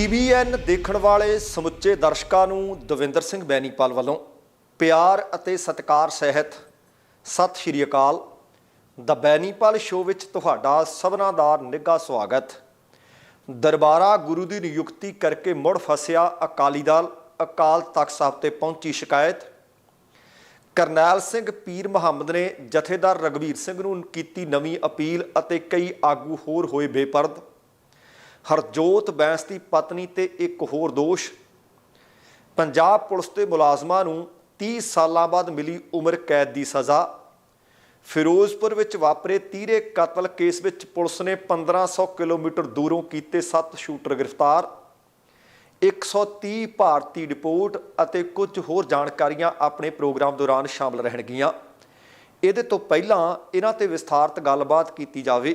TVN ਦੇਖਣ ਵਾਲੇ ਸਮੁੱਚੇ ਦਰਸ਼ਕਾਂ ਨੂੰ ਦਵਿੰਦਰ ਸਿੰਘ ਬੈਨੀਪਾਲ ਵੱਲੋਂ ਪਿਆਰ ਅਤੇ ਸਤਿਕਾਰ ਸਹਿਤ ਸਤਿ ਸ਼੍ਰੀ ਅਕਾਲ। ਦ ਬੈਨੀਪਾਲ ਸ਼ੋਅ ਵਿੱਚ ਤੁਹਾਡਾ ਸਭਨਾਂ ਦਾ ਨਿੱਘਾ ਸਵਾਗਤ। ਦਰਬਾਰਾ ਗੁਰੂ ਦੀ ਨਿਯੁਕਤੀ ਕਰਕੇ ਮੁੜ ਫਸਿਆ ਅਕਾਲੀ ਦਲ, ਅਕਾਲ ਤਖਤ ਸਾਹਿਬ ਤੇ ਪਹੁੰਚੀ ਸ਼ਿਕਾਇਤ। ਕਰਨੈਲ ਸਿੰਘ ਪੀਰ ਮੁਹੰਮਦ ਨੇ ਜਥੇਦਾਰ ਰਗਵੀਰ ਸਿੰਘ ਨੂੰ ਕੀਤੀ ਨਵੀਂ ਅਪੀਲ ਅਤੇ ਕਈ ਆਗੂ ਹੋਰ ਹੋਏ ਬੇਪਰਦ। ਹਰਜੋਤ ਬੈਂਸ ਦੀ ਪਤਨੀ ਤੇ ਇੱਕ ਹੋਰ ਦੋਸ਼। ਪੰਜਾਬ ਪੁਲਿਸ ਦੇ ਮੁਲਾਜ਼ਮਾਂ ਨੂੰ 30 ਸਾਲਾਂ ਬਾਅਦ ਮਿਲੀ ਉਮਰ ਕੈਦ ਦੀ ਸਜ਼ਾ। ਫਿਰੋਜ਼ਪੁਰ ਵਿੱਚ ਵਾਪਰੇ ਤੀਰੇ ਕਤਲ ਕੇਸ ਵਿੱਚ ਪੁਲਿਸ ਨੇ 1500 ਕਿਲੋਮੀਟਰ ਦੂਰੋਂ ਕੀਤੇ 7 ਸ਼ੂਟਰ ਗ੍ਰਿਫਤਾਰ। 130 ਭਾਰਤੀ ਰਿਪੋਰਟ ਅਤੇ ਕੁਝ ਹੋਰ ਜਾਣਕਾਰੀਆਂ ਆਪਣੇ ਪ੍ਰੋਗਰਾਮ ਦੌਰਾਨ ਸ਼ਾਮਲ ਰਹਿਣਗੀਆਂ। ਇਹਦੇ ਤੋਂ ਪਹਿਲਾਂ ਇਹਨਾਂ ਤੇ ਵਿਸਥਾਰਤ ਗੱਲਬਾਤ ਕੀਤੀ ਜਾਵੇ।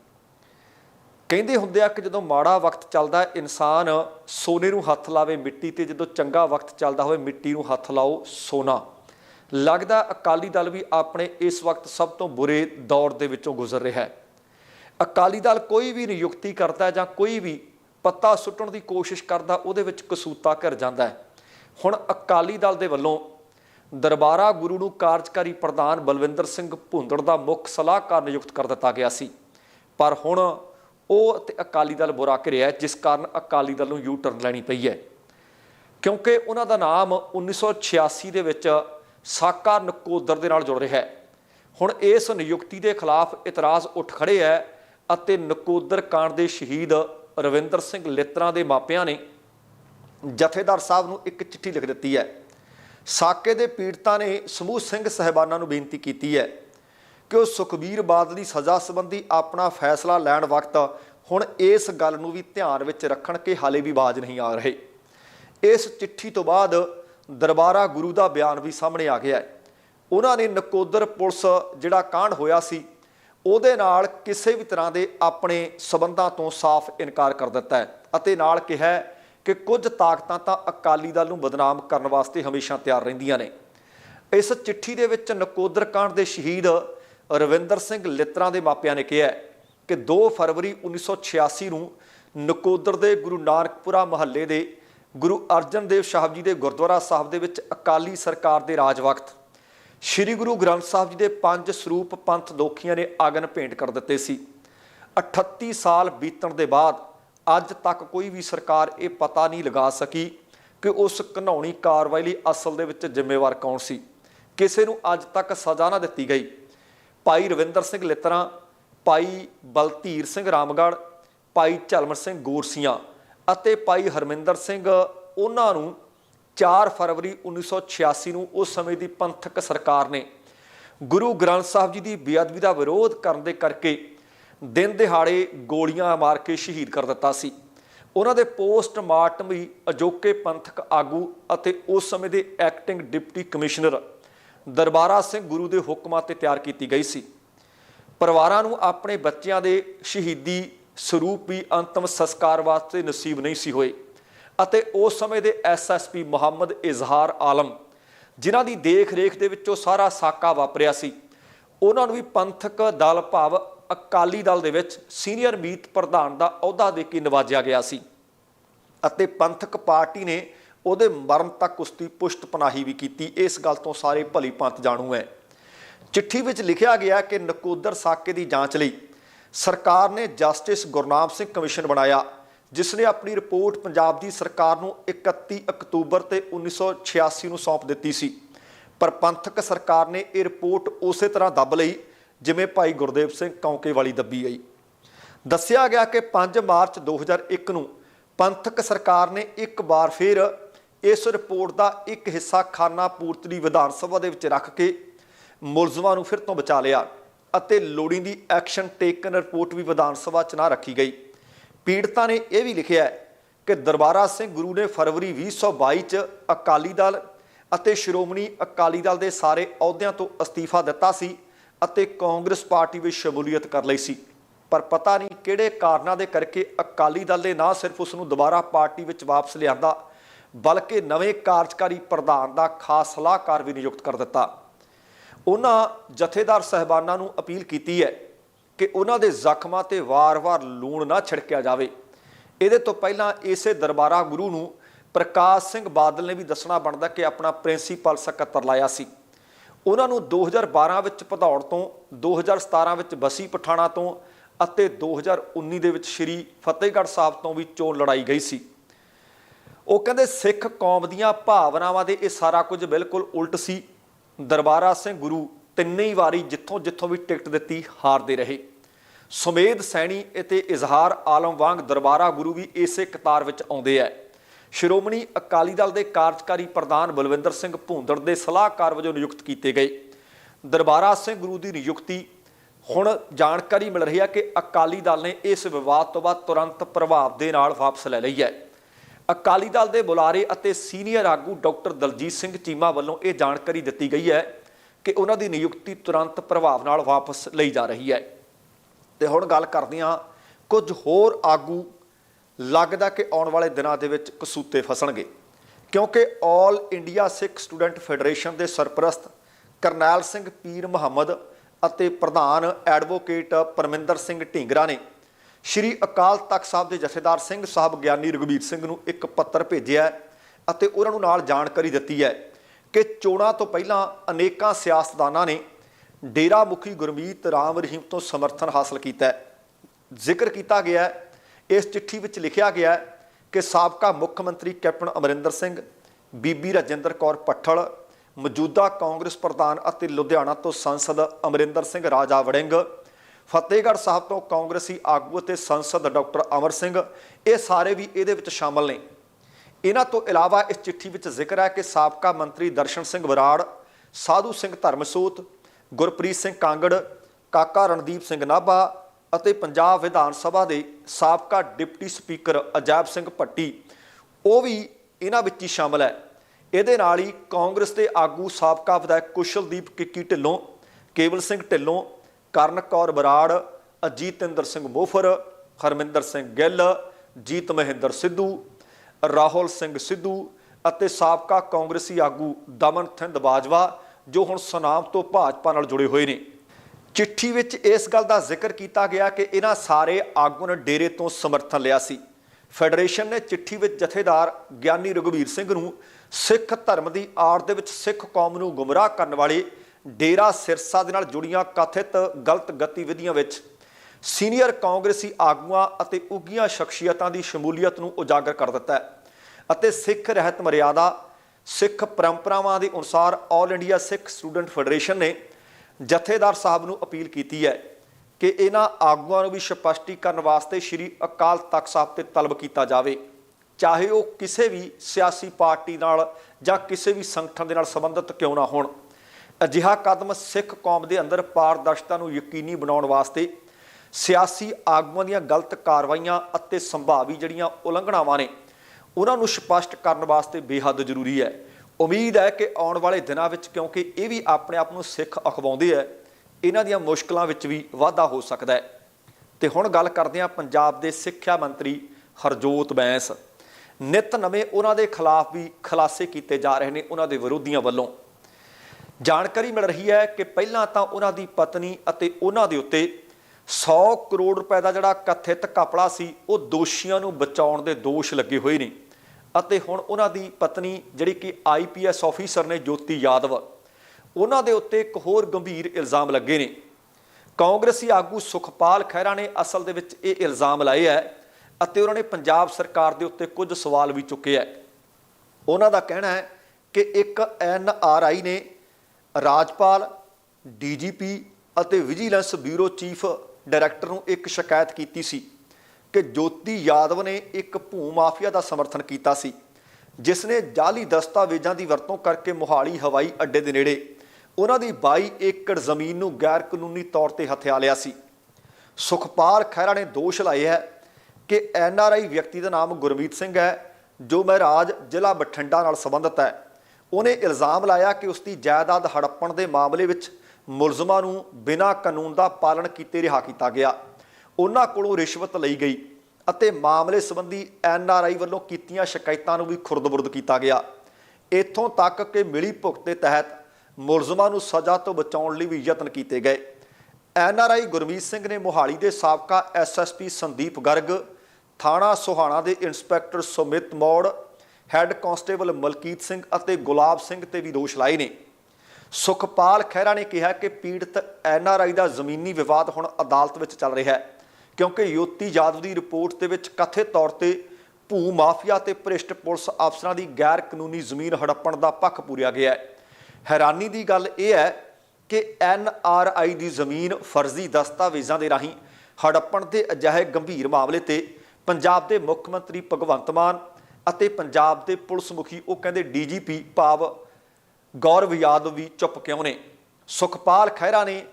ਕਹਿੰਦੇ ਹੁੰਦੇ ਆ ਕਿ ਜਦੋਂ ਮਾੜਾ ਵਕਤ ਚੱਲਦਾ, ਇਨਸਾਨ ਸੋਨੇ ਨੂੰ ਹੱਥ ਲਾਵੇ ਮਿੱਟੀ ਤੇ, ਜਦੋਂ ਚੰਗਾ ਵਕਤ ਚੱਲਦਾ ਹੋਵੇ ਮਿੱਟੀ ਨੂੰ ਹੱਥ ਲਾਓ ਸੋਨਾ। ਲੱਗਦਾ ਅਕਾਲੀ ਦਲ ਵੀ ਆਪਣੇ ਇਸ ਵਕਤ ਸਭ ਤੋਂ ਬੁਰੇ ਦੌਰ ਦੇ ਵਿੱਚੋਂ ਗੁਜ਼ਰ ਰਿਹਾ ਹੈ। ਅਕਾਲੀ ਦਲ ਕੋਈ ਵੀ ਨਿਯੁਕਤੀ ਕਰਦਾ ਜਾਂ ਕੋਈ ਵੀ ਪੱਤਾ ਸੁੱਟਣ ਦੀ ਕੋਸ਼ਿਸ਼ ਕਰਦਾ, ਉਹਦੇ ਵਿੱਚ ਕਸੂਤਾ ਘਿਰ ਜਾਂਦਾ ਹੈ। ਹੁਣ ਅਕਾਲੀ ਦਲ ਦੇ ਵੱਲੋਂ ਦਰਬਾਰਾ ਗੁਰੂ ਨੂੰ ਕਾਰਜਕਾਰੀ ਪ੍ਰਧਾਨ ਬਲਵਿੰਦਰ ਸਿੰਘ ਭੁੰਦੜ ਦਾ ਮੁੱਖ ਸਲਾਹਕਾਰ ਨਿਯੁਕਤ ਕਰ ਦਿੱਤਾ ਗਿਆ ਸੀ। ਪਰ ਹੁਣ ਉਹ ਤੇ ਅਕਾਲੀ ਦਲ ਬੁਰਾ ਘਿਰਿਆ ਹੈ, ਜਿਸ ਕਾਰਨ ਅਕਾਲੀ ਦਲ ਨੂੰ ਯੂ ਟਰਨ ਲੈਣੀ ਪਈ ਹੈ। ਕਿਉਂਕਿ ਉਹਨਾਂ ਦਾ ਨਾਮ 1986 ਦੇ ਵਿੱਚ ਸਾਕਾ ਨਕੋਦਰ ਦੇ ਨਾਲ ਜੁੜ ਰਿਹਾ ਹੈ। ਹੁਣ ਇਸ ਨਿਯੁਕਤੀ ਦੇ ਖਿਲਾਫ ਇਤਰਾਜ਼ ਉੱਠ ਖੜੇ ਹੈ ਅਤੇ ਨਕੋਦਰ ਕਾਂਡ ਦੇ ਸ਼ਹੀਦ ਰਵਿੰਦਰ ਸਿੰਘ ਲਿੱਤਰਾਂ ਦੇ ਮਾਪਿਆਂ ਨੇ ਜਥੇਦਾਰ ਸਾਹਿਬ ਨੂੰ ਇੱਕ ਚਿੱਠੀ ਲਿਖ ਦਿੱਤੀ ਹੈ। ਸਾਕੇ ਦੇ ਪੀੜਤਾਂ ਨੇ ਸਮੂਹ ਸਿੰਘ ਸਹਿਬਾਨਾਂ ਨੂੰ ਬੇਨਤੀ ਕੀਤੀ ਹੈ ਕਿ ਉਹ ਸੁਖਬੀਰ ਬਾਦਲ ਦੀ ਸਜ਼ਾ ਸੰਬੰਧੀ ਆਪਣਾ ਫੈਸਲਾ ਲੈਣ ਵਕਤ ਹੁਣ ਇਸ ਗੱਲ ਨੂੰ ਵੀ ਧਿਆਨ ਵਿੱਚ ਰੱਖਣ ਕਿ ਹਾਲੇ ਵੀ ਬਾਜ਼ ਨਹੀਂ ਆ ਰਹੇ। ਇਸ ਚਿੱਠੀ ਤੋਂ ਬਾਅਦ ਦਰਬਾਰਾ ਗੁਰੂ ਦਾ ਬਿਆਨ ਵੀ ਸਾਹਮਣੇ ਆ ਗਿਆ ਹੈ। ਉਹਨਾਂ ਨੇ ਨਕੋਦਰ ਪੁਲਿਸ ਜਿਹੜਾ ਕਾਂਡ ਹੋਇਆ ਸੀ, ਉਹਦੇ ਨਾਲ ਕਿਸੇ ਵੀ ਤਰ੍ਹਾਂ ਦੇ ਆਪਣੇ ਸਬੰਧਾਂ ਤੋਂ ਸਾਫ਼ ਇਨਕਾਰ ਕਰ ਦਿੱਤਾ ਹੈ ਅਤੇ ਨਾਲ ਕਿਹਾ ਕਿ ਕੁਝ ਤਾਕਤਾਂ ਤਾਂ ਅਕਾਲੀ ਦਲ ਨੂੰ ਬਦਨਾਮ ਕਰਨ ਵਾਸਤੇ ਹਮੇਸ਼ਾ ਤਿਆਰ ਰਹਿੰਦੀਆਂ ਨੇ। ਇਸ ਚਿੱਠੀ ਦੇ ਵਿੱਚ ਨਕੋਦਰ ਕਾਂਡ ਦੇ ਸ਼ਹੀਦ ਰਵਿੰਦਰ ਸਿੰਘ ਲਿੱਤਰਾਂ ਦੇ ਮਾਪਿਆਂ ਨੇ ਕਿਹਾ ਕਿ 2 ਫਰਵਰੀ 1986 ਨੂੰ ਨਕੋਦਰ ਦੇ ਗੁਰੂ ਨਾਨਕਪੁਰਾ ਮਹੱਲੇ ਦੇ ਗੁਰੂ ਅਰਜਨ ਦੇਵ ਸਾਹਿਬ ਜੀ ਦੇ ਗੁਰਦੁਆਰਾ ਸਾਹਿਬ ਦੇ ਵਿੱਚ ਅਕਾਲੀ ਸਰਕਾਰ ਦੇ ਰਾਜ ਵਕਤ ਸ੍ਰੀ ਗੁਰੂ ਗ੍ਰੰਥ ਸਾਹਿਬ ਜੀ ਦੇ ਪੰਜ ਸਰੂਪ ਪੰਥ ਦੋਖੀਆਂ ਨੇ ਆਗਨ ਭੇਂਟ ਕਰ ਦਿੱਤੇ ਸੀ। 38 ਸਾਲ ਬੀਤਣ ਦੇ ਬਾਅਦ ਅੱਜ ਤੱਕ ਕੋਈ ਵੀ ਸਰਕਾਰ ਇਹ ਪਤਾ ਨਹੀਂ ਲਗਾ ਸਕੀ ਕਿ ਉਸ ਘਨੌਣੀ ਕਾਰਵਾਈ ਲਈ ਅਸਲ ਦੇ ਵਿੱਚ ਜ਼ਿੰਮੇਵਾਰ ਕੌਣ ਸੀ। ਕਿਸੇ ਨੂੰ ਅੱਜ ਤੱਕ ਸਜ਼ਾ ਨਾ ਦਿੱਤੀ ਗਈ। ਭਾਈ ਰਵਿੰਦਰ ਸਿੰਘ ਲਿੱਤਰਾ, ਭਾਈ ਬਲਧੀਰ ਸਿੰਘ ਰਾਮਗੜ੍ਹ, ਭਾਈ ਝਲਮਰ ਸਿੰਘ ਗੋਰਸੀਆਂ ਅਤੇ ਭਾਈ ਹਰਮਿੰਦਰ ਸਿੰਘ, ਉਹਨਾਂ ਨੂੰ 4 ਫਰਵਰੀ 1986 ਨੂੰ ਉਸ ਸਮੇਂ ਦੀ ਪੰਥਕ ਸਰਕਾਰ ਨੇ ਗੁਰੂ ਗ੍ਰੰਥ ਸਾਹਿਬ ਜੀ ਦੀ ਬੇਅਦਬੀ ਦਾ ਵਿਰੋਧ ਕਰਨ ਦੇ ਕਰਕੇ ਦਿਨ ਦਿਹਾੜੇ ਗੋਲੀਆਂ ਮਾਰ ਕੇ ਸ਼ਹੀਦ ਕਰ ਦਿੱਤਾ ਸੀ। ਉਹਨਾਂ ਦੇ ਪੋਸਟਮਾਰਟਮ ਵੀ ਅਜੋਕੇ ਪੰਥਕ ਆਗੂ ਅਤੇ ਉਸ ਸਮੇਂ ਦੇ acting deputy commissioner Darbara Singh ਗੁਰੂ ਦੇ ਹੁਕਮਾਂ ਤੇ ਤਿਆਰ ਕੀਤੀ ਗਈ ਸੀ। ਪਰਿਵਾਰਾਂ ਨੂੰ ਆਪਣੇ ਬੱਚਿਆਂ ਦੇ ਸ਼ਹੀਦੀ ਸਰੂਪ ਵੀ ਅੰਤਮ ਸੰਸਕਾਰ ਵਾਸਤੇ ਨਸੀਬ ਨਹੀਂ ਸੀ ਹੋਏ ਅਤੇ ਉਸ ਸਮੇਂ ਦੇ ਐਸਐਸਪੀ ਮੁਹੰਮਦ ਇਜ਼ਹਾਰ ਆਲਮ, ਜਿਨ੍ਹਾਂ ਦੀ ਦੇਖ ਰੇਖ ਦੇ ਵਿੱਚੋਂ ਸਾਰਾ ਸਾਕਾ ਵਾਪਰਿਆ ਸੀ, ਉਹਨਾਂ ਨੂੰ ਵੀ ਪੰਥਕ ਦਲ ਭਾਵ ਅਕਾਲੀ ਦਲ ਦੇ ਵਿੱਚ ਸੀਨੀਅਰ ਮੀਤ ਪ੍ਰਧਾਨ ਦਾ ਅਹੁਦਾ ਦੇ ਕੇ ਨਵਾਜਿਆ ਗਿਆ ਸੀ ਅਤੇ ਪੰਥਕ ਪਾਰਟੀ ਨੇ ਉਹਦੇ ਮਰਨ ਤੱਕ ਉਸ ਦੀ ਪੁਸ਼ਤ ਪਨਾਹੀ ਵੀ ਕੀਤੀ। ਇਸ ਗੱਲ ਤੋਂ ਸਾਰੇ ਭਲੀ ਪੰਤ ਜਾਣੂ ਹੈ। ਚਿੱਠੀ ਵਿੱਚ ਲਿਖਿਆ ਗਿਆ ਕਿ ਨਕੋਦਰ ਸਾਕੇ ਦੀ ਜਾਂਚ ਲਈ ਸਰਕਾਰ ਨੇ ਜਸਟਿਸ ਗੁਰਨਾਮ ਸਿੰਘ ਕਮਿਸ਼ਨ ਬਣਾਇਆ, ਜਿਸ ਨੇ ਆਪਣੀ ਰਿਪੋਰਟ ਪੰਜਾਬ ਦੀ ਸਰਕਾਰ ਨੂੰ 31 ਅਕਤੂਬਰ ਤੇ 1986 ਨੂੰ ਸੌਂਪ ਦਿੱਤੀ ਸੀ। ਪਰ ਪੰਥਕ ਸਰਕਾਰ ਨੇ ਇਹ ਰਿਪੋਰਟ ਉਸੇ ਤਰ੍ਹਾਂ ਦੱਬ ਲਈ, ਜਿਵੇਂ ਭਾਈ ਗੁਰਦੇਵ ਸਿੰਘ ਕੌਂਕੇ ਵਾਲੀ ਦੱਬੀ ਗਈ ਦੱਸਿਆ ਗਿਆ ਕਿ 5 ਮਾਰਚ 2001 ਨੂੰ ਪੰਥਕ ਸਰਕਾਰ ਨੇ ਇੱਕ ਵਾਰ ਫਿਰ ਇਸ ਰਿਪੋਰਟ ਦਾ ਇੱਕ ਹਿੱਸਾ ਖਾਨਾ ਪੂਰਤੀ ਵਿਧਾਨ ਸਭਾ ਦੇ ਵਿੱਚ ਰੱਖ ਕੇ ਮੁਲਜ਼ਮਾਂ ਨੂੰ ਫਿਰ ਤੋਂ ਬਚਾ ਲਿਆ ਅਤੇ ਲੋੜੀਂਦੀ ਐਕਸ਼ਨ ਟੇਕਨ ਰਿਪੋਰਟ ਵੀ ਵਿਧਾਨ ਸਭਾ 'ਚ ਨਾ ਰੱਖੀ ਗਈ। ਪੀੜਤਾਂ ਨੇ ਇਹ ਵੀ ਲਿਖਿਆ ਕਿ ਦਰਬਾਰਾ ਸਿੰਘ ਗੁਰੂ ਨੇ ਫਰਵਰੀ 2022 ਚ ਅਕਾਲੀ ਦਲ ਅਤੇ ਸ਼੍ਰੋਮਣੀ ਅਕਾਲੀ ਦਲ ਦੇ ਸਾਰੇ ਅਹੁਦਿਆਂ ਤੋਂ ਅਸਤੀਫਾ ਦਿੱਤਾ ਸੀ ਅਤੇ ਕਾਂਗਰਸ ਪਾਰਟੀ ਵਿੱਚ ਸ਼ਮੂਲੀਅਤ ਕਰ ਲਈ ਸੀ। ਪਰ ਪਤਾ ਨਹੀਂ ਕਿਹੜੇ ਕਾਰਨਾਂ ਦੇ ਕਰਕੇ ਅਕਾਲੀ ਦਲ ਨੇ ਨਾ ਸਿਰਫ ਉਸ ਨੂੰ ਦੁਬਾਰਾ ਪਾਰਟੀ ਵਿੱਚ ਵਾਪਸ ਲਿਆਂਦਾ ਬਲਕਿ ਨਵੇਂ ਕਾਰਜਕਾਰੀ ਪ੍ਰਧਾਨ ਦਾ ਖਾਸ ਸਲਾਹਕਾਰ ਵੀ ਨਿਯੁਕਤ ਕਰ ਦਿੱਤਾ। ਉਹਨਾਂ ਜਥੇਦਾਰ ਸਹਿਬਾਨਾਂ ਨੂੰ ਅਪੀਲ ਕੀਤੀ ਹੈ ਕਿ ਉਹਨਾਂ ਦੇ ਜ਼ਖਮਾਂ ਤੇ ਵਾਰ-ਵਾਰ ਲੂਣ ਨਾ ਛਿੜਕਿਆ ਜਾਵੇ। ਇਹਦੇ ਤੋਂ ਪਹਿਲਾਂ ਇਸੇ ਦਰਬਾਰਾ ਗੁਰੂ ਨੂੰ ਪ੍ਰਕਾਸ਼ ਸਿੰਘ ਬਾਦਲ ਨੇ ਵੀ ਦੱਸਣਾ ਬਣਦਾ ਕਿ ਆਪਣਾ ਪ੍ਰਿੰਸੀਪਲ ਸਕੱਤਰ ਲਾਇਆ ਸੀ। ਉਹਨਾਂ ਨੂੰ 2012 ਵਿੱਚ ਭਦੌੜ ਤੋਂ 2017 ਵਿੱਚ ਬਸੀ ਪਠਾਣਾ ਤੋਂ ਅਤੇ 2019 ਦੇ ਵਿੱਚ ਸ਼੍ਰੀ ਫਤਿਹਗੜ੍ਹ ਸਾਹਿਬ ਤੋਂ ਵੀ ਚੋਣ ਲੜਾਈ ਗਈ ਸੀ। ਉਹ ਕਹਿੰਦੇ ਸਿੱਖ ਕੌਮ ਦੀਆਂ ਭਾਵਨਾਵਾਂ ਦੇ ਇਹ ਸਾਰਾ ਕੁਝ ਬਿਲਕੁਲ ਉਲਟ ਸੀ। ਦਰਬਾਰਾ ਸਿੰਘ ਗੁਰੂ ਤਿੰਨੇ ਹੀ ਵਾਰੀ ਜਿੱਥੋਂ ਜਿੱਥੋਂ ਵੀ ਟਿਕਟ ਦਿੱਤੀ ਹਾਰਦੇ ਰਹੇ। ਸੁਮੇਧ ਸੈਣੀ ਅਤੇ ਇਜ਼ਹਾਰ ਆਲਮ ਵਾਂਗ ਦਰਬਾਰਾ ਗੁਰੂ ਵੀ ਇਸੇ ਕਤਾਰ ਵਿੱਚ ਆਉਂਦੇ ਐ। ਸ਼੍ਰੋਮਣੀ ਅਕਾਲੀ ਦਲ ਦੇ ਕਾਰਜਕਾਰੀ ਪ੍ਰਧਾਨ ਬਲਵਿੰਦਰ ਸਿੰਘ ਭੂੰਦੜ ਦੇ ਸਲਾਹਕਾਰ ਵਜੋਂ ਨਿਯੁਕਤ ਕੀਤੇ ਗਏ। ਦਰਬਾਰਾ ਸਿੰਘ ਗੁਰੂ ਦੀ ਨਿਯੁਕਤੀ। ਹੁਣ ਜਾਣਕਾਰੀ ਮਿਲ ਰਹੀ ਹੈ ਕਿ ਅਕਾਲੀ ਦਲ ਨੇ ਇਸ ਵਿਵਾਦ ਤੋਂ ਬਾਅਦ ਤੁਰੰਤ ਪ੍ਰਭਾਵ ਦੇ ਨਾਲ ਵਾਪਸ ਲੈ ਲਈ ਹੈ ਅਕਾਲੀ ਦਲ ਦੇ ਬੁਲਾਰੇ ਅਤੇ ਸੀਨੀਅਰ ਆਗੂ ਡਾਕਟਰ ਦਲਜੀਤ ਸਿੰਘ ਚੀਮਾ ਵੱਲੋਂ ਇਹ ਜਾਣਕਾਰੀ ਦਿੱਤੀ ਗਈ ਹੈ ਕਿ ਉਹਨਾਂ ਦੀ ਨਿਯੁਕਤੀ ਤੁਰੰਤ ਪ੍ਰਭਾਵ ਨਾਲ ਵਾਪਸ ਲਈ ਜਾ ਰਹੀ ਹੈ। ਤੇ ਹੁਣ ਗੱਲ ਕਰਦੇ ਹਾਂ ਕੁਝ ਹੋਰ ਆਗੂ ਲੱਗਦਾ ਕਿ ਆਉਣ ਵਾਲੇ ਦਿਨਾਂ ਦੇ ਵਿੱਚ ਕਸੂਤੇ ਫਸਣਗੇ, ਕਿਉਂਕਿ all India Sikh student federation ਦੇ ਸਰਪ੍ਰਸਤ ਕਰਨੈਲ ਸਿੰਘ ਪੀਰ ਮੁਹੰਮਦ ਅਤੇ ਪ੍ਰਧਾਨ ਐਡਵੋਕੇਟ ਪਰਮਿੰਦਰ ਸਿੰਘ ਢੀਂਗਰਾ ਨੇ ਸ਼੍ਰੀ ਅਕਾਲ ਤਖਤ ਸਾਹਿਬ ਦੇ ਜਥੇਦਾਰ ਸਿੰਘ ਸਾਹਿਬ ਗਿਆਨੀ ਰਘਬੀਰ ਸਿੰਘ ਨੂੰ ਇੱਕ ਪੱਤਰ ਭੇਜਿਆ ਅਤੇ ਉਹਨਾਂ ਨੂੰ ਨਾਲ ਜਾਣਕਾਰੀ ਦਿੱਤੀ ਹੈ ਕਿ ਚੋਣਾਂ ਤੋਂ ਪਹਿਲਾਂ ਅਨੇਕਾਂ ਸਿਆਸਤਦਾਨਾਂ ਨੇ ਡੇਰਾ ਮੁਖੀ ਗੁਰਮੀਤ ਰਾਮ ਰਹੀਮ ਤੋਂ ਸਮਰਥਨ ਹਾਸਲ ਕੀਤਾ ਹੈ। ਜ਼ਿਕਰ ਕੀਤਾ ਗਿਆ ਹੈ, ਇਸ ਚਿੱਠੀ ਵਿੱਚ ਲਿਖਿਆ ਗਿਆ ਹੈ ਕਿ ਸਾਬਕਾ ਮੁੱਖ ਮੰਤਰੀ ਕੈਪਟਨ ਅਮਰਿੰਦਰ ਸਿੰਘ, ਬੀਬੀ ਰਜਿੰਦਰ ਕੌਰ ਪੱਠਲ, ਮੌਜੂਦਾ ਕਾਂਗਰਸ ਪ੍ਰਧਾਨ ਅਤੇ ਲੁਧਿਆਣਾ ਤੋਂ ਸੰਸਦ ਅਮਰਿੰਦਰ ਸਿੰਘ ਰਾਜਾ ਵੜਿੰਗ ਫਤਿਹਗੜ੍ਹ ਸਾਹਿਬ ਤੋਂ ਕਾਂਗਰਸੀ ਆਗੂ ਅਤੇ ਸੰਸਦ ਡਾਕਟਰ ਅਮਰ ਸਿੰਘ ਇਹ ਸਾਰੇ ਵੀ ਇਹਦੇ ਵਿੱਚ ਸ਼ਾਮਲ ਨੇ। ਇਹਨਾਂ ਤੋਂ ਇਲਾਵਾ ਇਸ ਚਿੱਠੀ ਵਿੱਚ ਜ਼ਿਕਰ ਹੈ ਕਿ ਸਾਬਕਾ ਮੰਤਰੀ ਦਰਸ਼ਨ ਸਿੰਘ ਬਰਾੜ ਸਾਧੂ ਸਿੰਘ ਧਰਮਸੋਤ, ਗੁਰਪ੍ਰੀਤ ਸਿੰਘ ਕਾਂਗੜ, ਕਾਕਾ ਰਣਦੀਪ ਸਿੰਘ ਨਾਭਾ ਅਤੇ ਪੰਜਾਬ ਵਿਧਾਨ ਸਭਾ ਦੇ ਸਾਬਕਾ ਡਿਪਟੀ ਸਪੀਕਰ ਅਜਾਇਬ ਸਿੰਘ ਭੱਟੀ, ਉਹ ਵੀ ਇਹਨਾਂ ਵਿੱਚ ਹੀ ਸ਼ਾਮਲ ਹੈ। ਇਹਦੇ ਨਾਲ ਹੀ ਕਾਂਗਰਸ ਦੇ ਆਗੂ ਸਾਬਕਾ ਵਿਧਾਇਕ ਕੁਸ਼ਲਦੀਪ ਕਿੱਕੀ ਢਿੱਲੋਂ, ਕੇਵਲ ਸਿੰਘ ਢਿੱਲੋਂ ਕਰਨ ਕੌਰ ਬਰਾੜ, ਅਜੀਤਿੰਦਰ ਸਿੰਘ ਮੋਫਰ, ਹਰਮਿੰਦਰ ਸਿੰਘ ਗਿੱਲ, ਜੀਤ ਮਹਿੰਦਰ ਸਿੱਧੂ, ਰਾਹੁਲ ਸਿੰਘ ਸਿੱਧੂ ਅਤੇ ਸਾਬਕਾ ਕਾਂਗਰਸੀ ਆਗੂ ਦਮਨ ਥਿੰਦ ਬਾਜਵਾ, ਜੋ ਹੁਣ ਸੁਨਾਮ ਤੋਂ ਭਾਜਪਾ ਨਾਲ ਜੁੜੇ ਹੋਏ ਨੇ। ਚਿੱਠੀ ਵਿੱਚ ਇਸ ਗੱਲ ਦਾ ਜ਼ਿਕਰ ਕੀਤਾ ਗਿਆ ਕਿ ਇਹਨਾਂ ਸਾਰੇ ਆਗੂ ਨੇ ਡੇਰੇ ਤੋਂ ਸਮਰਥਨ ਲਿਆ ਸੀ। ਫੈਡਰੇਸ਼ਨ ਨੇ ਚਿੱਠੀ ਵਿੱਚ ਜਥੇਦਾਰ ਗਿਆਨੀ ਰਘੁਵੀਰ ਸਿੰਘ ਨੂੰ ਸਿੱਖ ਧਰਮ ਦੀ ਆੜ ਦੇ ਵਿੱਚ ਸਿੱਖ ਕੌਮ ਨੂੰ ਗੁੰਮਰਾਹ ਕਰਨ ਵਾਲੇ ਡੇਰਾ ਸਿਰਸਾ ਦੇ ਨਾਲ ਜੁੜੀਆਂ ਕਥਿਤ ਗਲਤ ਗਤੀਵਿਧੀਆਂ ਵਿੱਚ ਸੀਨੀਅਰ ਕਾਂਗਰਸੀ ਆਗੂਆਂ ਅਤੇ ਉੱਗੀਆਂ ਸ਼ਖਸੀਅਤਾਂ ਦੀ ਸ਼ਮੂਲੀਅਤ ਨੂੰ ਉਜਾਗਰ ਕਰ ਦਿੱਤਾ ਹੈ ਅਤੇ ਸਿੱਖ ਰਹਿਤ ਮਰਿਆਦਾ, ਸਿੱਖ ਪਰੰਪਰਾਵਾਂ ਦੇ ਅਨੁਸਾਰ all India Sikh student federation ਨੇ ਜਥੇਦਾਰ ਸਾਹਿਬ ਨੂੰ ਅਪੀਲ ਕੀਤੀ ਹੈ ਕਿ ਇਹਨਾਂ ਆਗੂਆਂ ਨੂੰ ਵੀ ਸਪਸ਼ਟੀਕਰਨ ਵਾਸਤੇ ਸ੍ਰੀ ਅਕਾਲ ਤਖਤ ਸਾਹਿਬ ਤੇ ਤਲਬ ਕੀਤਾ ਜਾਵੇ। ਚਾਹੇ ਉਹ ਕਿਸੇ ਵੀ ਸਿਆਸੀ ਪਾਰਟੀ ਨਾਲ ਜਾਂ ਕਿਸੇ ਵੀ ਸੰਗਠਨ ਦੇ ਨਾਲ ਸੰਬੰਧਿਤ ਕਿਉਂ ਨਾ ਹੋਣ। ਅਜਿਹਾ ਕਦਮ ਸਿੱਖ ਕੌਮ ਦੇ ਅੰਦਰ ਪਾਰਦਰਸ਼ਤਾ ਨੂੰ ਯਕੀਨੀ ਬਣਾਉਣ ਵਾਸਤੇ ਸਿਆਸੀ ਆਗੂਆਂ ਦੀਆਂ ਗਲਤ ਕਾਰਵਾਈਆਂ ਅਤੇ ਸੰਭਾਵੀ ਜਿਹੜੀਆਂ ਉਲੰਘਣਾਵਾਂ ਨੇ, ਉਹਨਾਂ ਨੂੰ ਸਪਸ਼ਟ ਕਰਨ ਵਾਸਤੇ ਬੇਹੱਦ ਜ਼ਰੂਰੀ ਹੈ। ਉਮੀਦ ਹੈ ਕਿ ਆਉਣ ਵਾਲੇ ਦਿਨਾਂ ਵਿੱਚ, ਕਿਉਂਕਿ ਇਹ ਵੀ ਆਪਣੇ ਆਪ ਨੂੰ ਸਿੱਖ ਅਖਵਾਉਂਦੇ ਹੈ, ਇਹਨਾਂ ਦੀਆਂ ਮੁਸ਼ਕਲਾਂ ਵਿੱਚ ਵੀ ਵਾਧਾ ਹੋ ਸਕਦਾ ਹੈ। ਤੇ ਹੁਣ ਗੱਲ ਕਰਦੇ ਹਾਂ ਪੰਜਾਬ ਦੇ ਸਿੱਖਿਆ ਮੰਤਰੀ ਹਰਜੋਤ ਬੈਂਸ। ਨਿਤ ਨਵੇਂ ਉਹਨਾਂ ਦੇ ਖਿਲਾਫ ਵੀ ਖੁਲਾਸੇ ਕੀਤੇ ਜਾ ਰਹੇ ਨੇ ਉਹਨਾਂ ਦੇ ਵਿਰੋਧੀਆਂ ਵੱਲੋਂ। ਜਾਣਕਾਰੀ ਮਿਲ ਰਹੀ ਹੈ ਕਿ ਪਹਿਲਾਂ ਤਾਂ ਉਹਨਾਂ ਦੀ ਪਤਨੀ ਅਤੇ ਉਹਨਾਂ ਦੇ ਉੱਤੇ 100 ਕਰੋੜ ਰੁਪਏ ਦਾ ਜਿਹੜਾ ਕਥਿਤ ਕਪੜਾ ਸੀ, ਉਹ ਦੋਸ਼ੀਆਂ ਨੂੰ ਬਚਾਉਣ ਦੇ ਦੋਸ਼ ਲੱਗੇ ਹੋਏ ਨੇ। ਅਤੇ ਹੁਣ ਉਹਨਾਂ ਦੀ ਪਤਨੀ ਜਿਹੜੀ ਕਿ ਆਈਪੀਐਸ ਆਫੀਸਰ ਨੇ ਜੋਤੀ ਯਾਦਵ, ਉਹਨਾਂ ਦੇ ਉੱਤੇ ਇੱਕ ਹੋਰ ਗੰਭੀਰ ਇਲਜ਼ਾਮ ਲੱਗੇ ਨੇ। ਕਾਂਗਰਸੀ ਆਗੂ ਸੁਖਪਾਲ ਖਹਿਰਾ ਨੇ ਅਸਲ ਦੇ ਵਿੱਚ ਇਹ ਇਲਜ਼ਾਮ ਲਾਏ ਹੈ ਅਤੇ ਉਹਨਾਂ ਨੇ ਪੰਜਾਬ ਸਰਕਾਰ ਦੇ ਉੱਤੇ ਕੁਝ ਸਵਾਲ ਵੀ ਚੁੱਕੇ ਹੈ। ਉਹਨਾਂ ਦਾ ਕਹਿਣਾ ਹੈ ਕਿ ਇੱਕ ਐਨ ਆਰ ਆਈ ਨੇ ਰਾਜਪਾਲ, ਡੀਜੀਪੀ ਅਤੇ ਵਿਜੀਲੈਂਸ ਬਿਊਰੋ ਚੀਫ ਡਾਇਰੈਕਟਰ ਨੂੰ ਇੱਕ ਸ਼ਿਕਾਇਤ ਕੀਤੀ ਸੀ ਕਿ ਜੋਤੀ ਯਾਦਵ ਨੇ ਇੱਕ ਭੂ ਮਾਫੀਆ ਦਾ ਸਮਰਥਨ ਕੀਤਾ ਸੀ, ਜਿਸ ਨੇ ਜਾਲੀ ਦਸਤਾਵੇਜ਼ਾਂ ਦੀ ਵਰਤੋਂ ਕਰਕੇ ਮੋਹਾਲੀ ਹਵਾਈ ਅੱਡੇ ਦੇ ਨੇੜੇ ਉਹਨਾਂ ਦੀ 22 ਏਕੜ ਜ਼ਮੀਨ ਨੂੰ ਗੈਰ ਕਾਨੂੰਨੀ ਤੌਰ ਤੇ ਹਥਿਆ ਲਿਆ ਸੀ। ਸੁਖਪਾਲ ਖਹਿਰਾ ਨੇ ਦੋਸ਼ ਲਾਇਆ ਹੈ ਕਿ ਐਨ ਆਰ ਆਈ ਵਿਅਕਤੀ ਦਾ ਨਾਮ ਗੁਰਮੀਤ ਸਿੰਘ ਹੈ, ਜੋ ਮਹਿਰਾਜ ਜ਼ਿਲ੍ਹਾ ਬਠਿੰਡਾ ਨਾਲ ਸੰਬੰਧਿਤ ਹੈ। ਉਹਨੇ ਇਲਜ਼ਾਮ ਲਾਇਆ ਕਿ ਉਸ ਦੀ ਜਾਇਦਾਦ ਹੜੱਪਣ ਦੇ ਮਾਮਲੇ ਵਿੱਚ ਮੁਲਜ਼ਮਾਂ ਨੂੰ ਬਿਨਾਂ ਕਾਨੂੰਨ ਦਾ ਪਾਲਣ ਕੀਤੇ ਰਿਹਾ ਕੀਤਾ ਗਿਆ। ਉਹਨਾਂ ਕੋਲੋਂ ਰਿਸ਼ਵਤ ਲਈ ਗਈ ਅਤੇ ਮਾਮਲੇ ਸੰਬੰਧੀ ਐਨ ਆਰ ਆਈ ਵੱਲੋਂ ਕੀਤੀਆਂ ਸ਼ਿਕਾਇਤਾਂ ਨੂੰ ਵੀ ਖੁਰਦਬੁਰਦ ਕੀਤਾ ਗਿਆ। ਇੱਥੋਂ ਤੱਕ ਕਿ ਮਿਲੀ ਭੁਗਤ ਦੇ ਤਹਿਤ ਮੁਲਜ਼ਮਾਂ ਨੂੰ ਸਜ਼ਾ ਤੋਂ ਬਚਾਉਣ ਲਈ ਵੀ ਯਤਨ ਕੀਤੇ ਗਏ। N R I Gurmeet Singh ਨੇ ਮੋਹਾਲੀ ਦੇ ਸਾਬਕਾ ਐਸਐਸਪੀ ਸੰਦੀਪ ਗਰਗ, ਥਾਣਾ ਸੋਹਾਣਾ ਦੇ inspector Sumit Maur head constable Malkit Singh ਅਤੇ ਗੁਲਾਬ ਸਿੰਘ ਤੇ ਵੀ ਦੋਸ਼ ਲਾਏ ਨੇ। ਸੁਖਪਾਲ ਖਹਿਰਾ ਨੇ ਕਿਹਾ ਕਿ ਪੀੜਤ ਐਨ ਆਰ ਆਈ ਦਾ ਜ਼ਮੀਨੀ ਵਿਵਾਦ ਹੁਣ ਅਦਾਲਤ ਵਿੱਚ ਚੱਲ ਰਿਹਾ ਹੈ, ਕਿਉਂਕਿ ਯੋਤੀ ਯਾਦਵ ਦੀ ਰਿਪੋਰਟ ਦੇ ਵਿੱਚ ਕਥਿਤ ਤੌਰ ਤੇ ਭੂ ਮਾਫੀਆ ਤੇ ਭ੍ਰਿਸ਼ਟ ਪੁਲਿਸ ਅਫਸਰਾਂ ਦੀ ਗੈਰ ਕਾਨੂੰਨੀ ਜ਼ਮੀਨ ਹੜੱਪਣ ਦਾ ਪੱਖ ਪੂਰਿਆ ਗਿਆ ਹੈ। ਹੈਰਾਨੀ ਦੀ ਗੱਲ ਇਹ ਹੈ ਕਿ ਐਨ ਆਰ ਆਈ ਦੀ ਜ਼ਮੀਨ ਫਰਜ਼ੀ ਦਸਤਾਵੇਜ਼ਾਂ ਦੇ ਰਾਹੀਂ ਹੜੱਪਣ ਦੇ ਅਜਿਹੇ ਗੰਭੀਰ ਮਾਮਲੇ ਤੇ ਪੰਜਾਬ ਦੇ ਮੁੱਖ ਮੰਤਰੀ ਭਗਵੰਤ ਮਾਨ ਅਤੇ ਪੰਜਾਬ ਦੇ ਪੁਲਿਸ ਮੁਖੀ ਉਹ ਕਹਿੰਦੇ ਡੀਜੀਪੀ ਭਾਵ ਗੌਰਵ ਯਾਦਵ ਵੀ ਚੁੱਪ ਕਿਉਂ ਨੇ? ਸੁਖਪਾਲ ਖਹਿਰਾ ਨੇ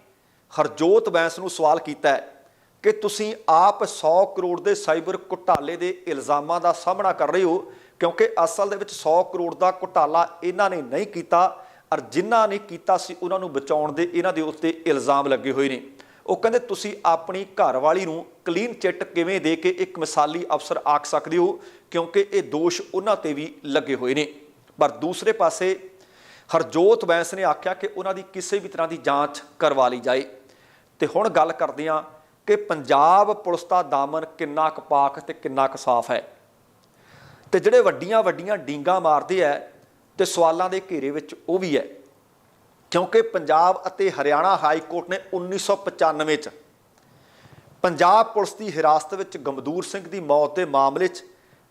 ਹਰਜੋਤ ਬੈਂਸ ਨੂੰ ਸਵਾਲ ਕੀਤਾ ਹੈ ਕਿ ਤੁਸੀਂ ਆਪ 100 ਕਰੋੜ ਦੇ ਸਾਈਬਰ ਘੁਟਾਲੇ ਦੇ ਇਲਜ਼ਾਮਾਂ ਦਾ ਸਾਹਮਣਾ ਕਰ ਰਹੇ ਹੋ ਕਿਉਂਕਿ ਅਸਲ ਦੇ ਵਿੱਚ 100 ਕਰੋੜ ਦਾ ਘੁਟਾਲਾ ਇਹਨਾਂ ਨੇ ਨਹੀਂ ਕੀਤਾ ਔਰ ਜਿਨ੍ਹਾਂ ਨੇ ਕੀਤਾ ਸੀ ਉਹਨਾਂ ਨੂੰ ਬਚਾਉਣ ਦੇ ਇਹਨਾਂ ਦੇ ਉੱਤੇ ਇਲਜ਼ਾਮ ਲੱਗੇ ਹੋਏ ਨੇ। ਉਹ ਕਹਿੰਦੇ, ਤੁਸੀਂ ਆਪਣੀ ਘਰਵਾਲੀ ਨੂੰ ਕਲੀਨ ਚਿੱਟ ਕਿਵੇਂ ਦੇ ਕੇ ਇੱਕ ਮਿਸਾਲੀ ਅਫਸਰ ਆਖ ਸਕਦੇ ਹੋ? ਕਿਉਂਕਿ ਇਹ ਦੋਸ਼ ਉਹਨਾਂ ਤੇ ਵੀ ਲੱਗੇ ਹੋਏ ਨੇ। ਪਰ ਦੂਸਰੇ ਪਾਸੇ ਹਰਜੋਤ ਬੈਂਸ ਨੇ ਆਖਿਆ ਕਿ ਉਹਨਾਂ ਦੀ ਕਿਸੇ ਵੀ ਤਰ੍ਹਾਂ ਦੀ ਜਾਂਚ ਕਰਵਾ ਲਈ ਜਾਏ। ਤੇ ਹੁਣ ਗੱਲ ਕਰਦੇ ਹਾਂ ਕਿ ਪੰਜਾਬ ਪੁਲਿਸ ਦਾ ਦਾਮਨ ਕਿੰਨਾ ਕੁ ਪਾਕ ਤੇ ਕਿੰਨਾ ਕੁ ਸਾਫ਼ ਹੈ। ਤੇ ਜਿਹੜੇ ਵੱਡੀਆਂ ਵੱਡੀਆਂ ਡੀਂਗਾ ਮਾਰਦੇ ਐ ਤੇ ਸਵਾਲਾਂ ਦੇ ਘੇਰੇ ਵਿੱਚ ਉਹ ਵੀ ਹੈ। ਕਿਉਂਕਿ ਪੰਜਾਬ ਅਤੇ ਹਰਿਆਣਾ ਹਾਈ ਕੋਰਟ ਨੇ 1995 ਚ ਪੰਜਾਬ ਪੁਲਿਸ ਦੀ ਹਿਰਾਸਤ ਵਿੱਚ ਗਮਦੂਰ ਸਿੰਘ ਦੀ ਮੌਤ ਦੇ ਮਾਮਲੇ 'ਚ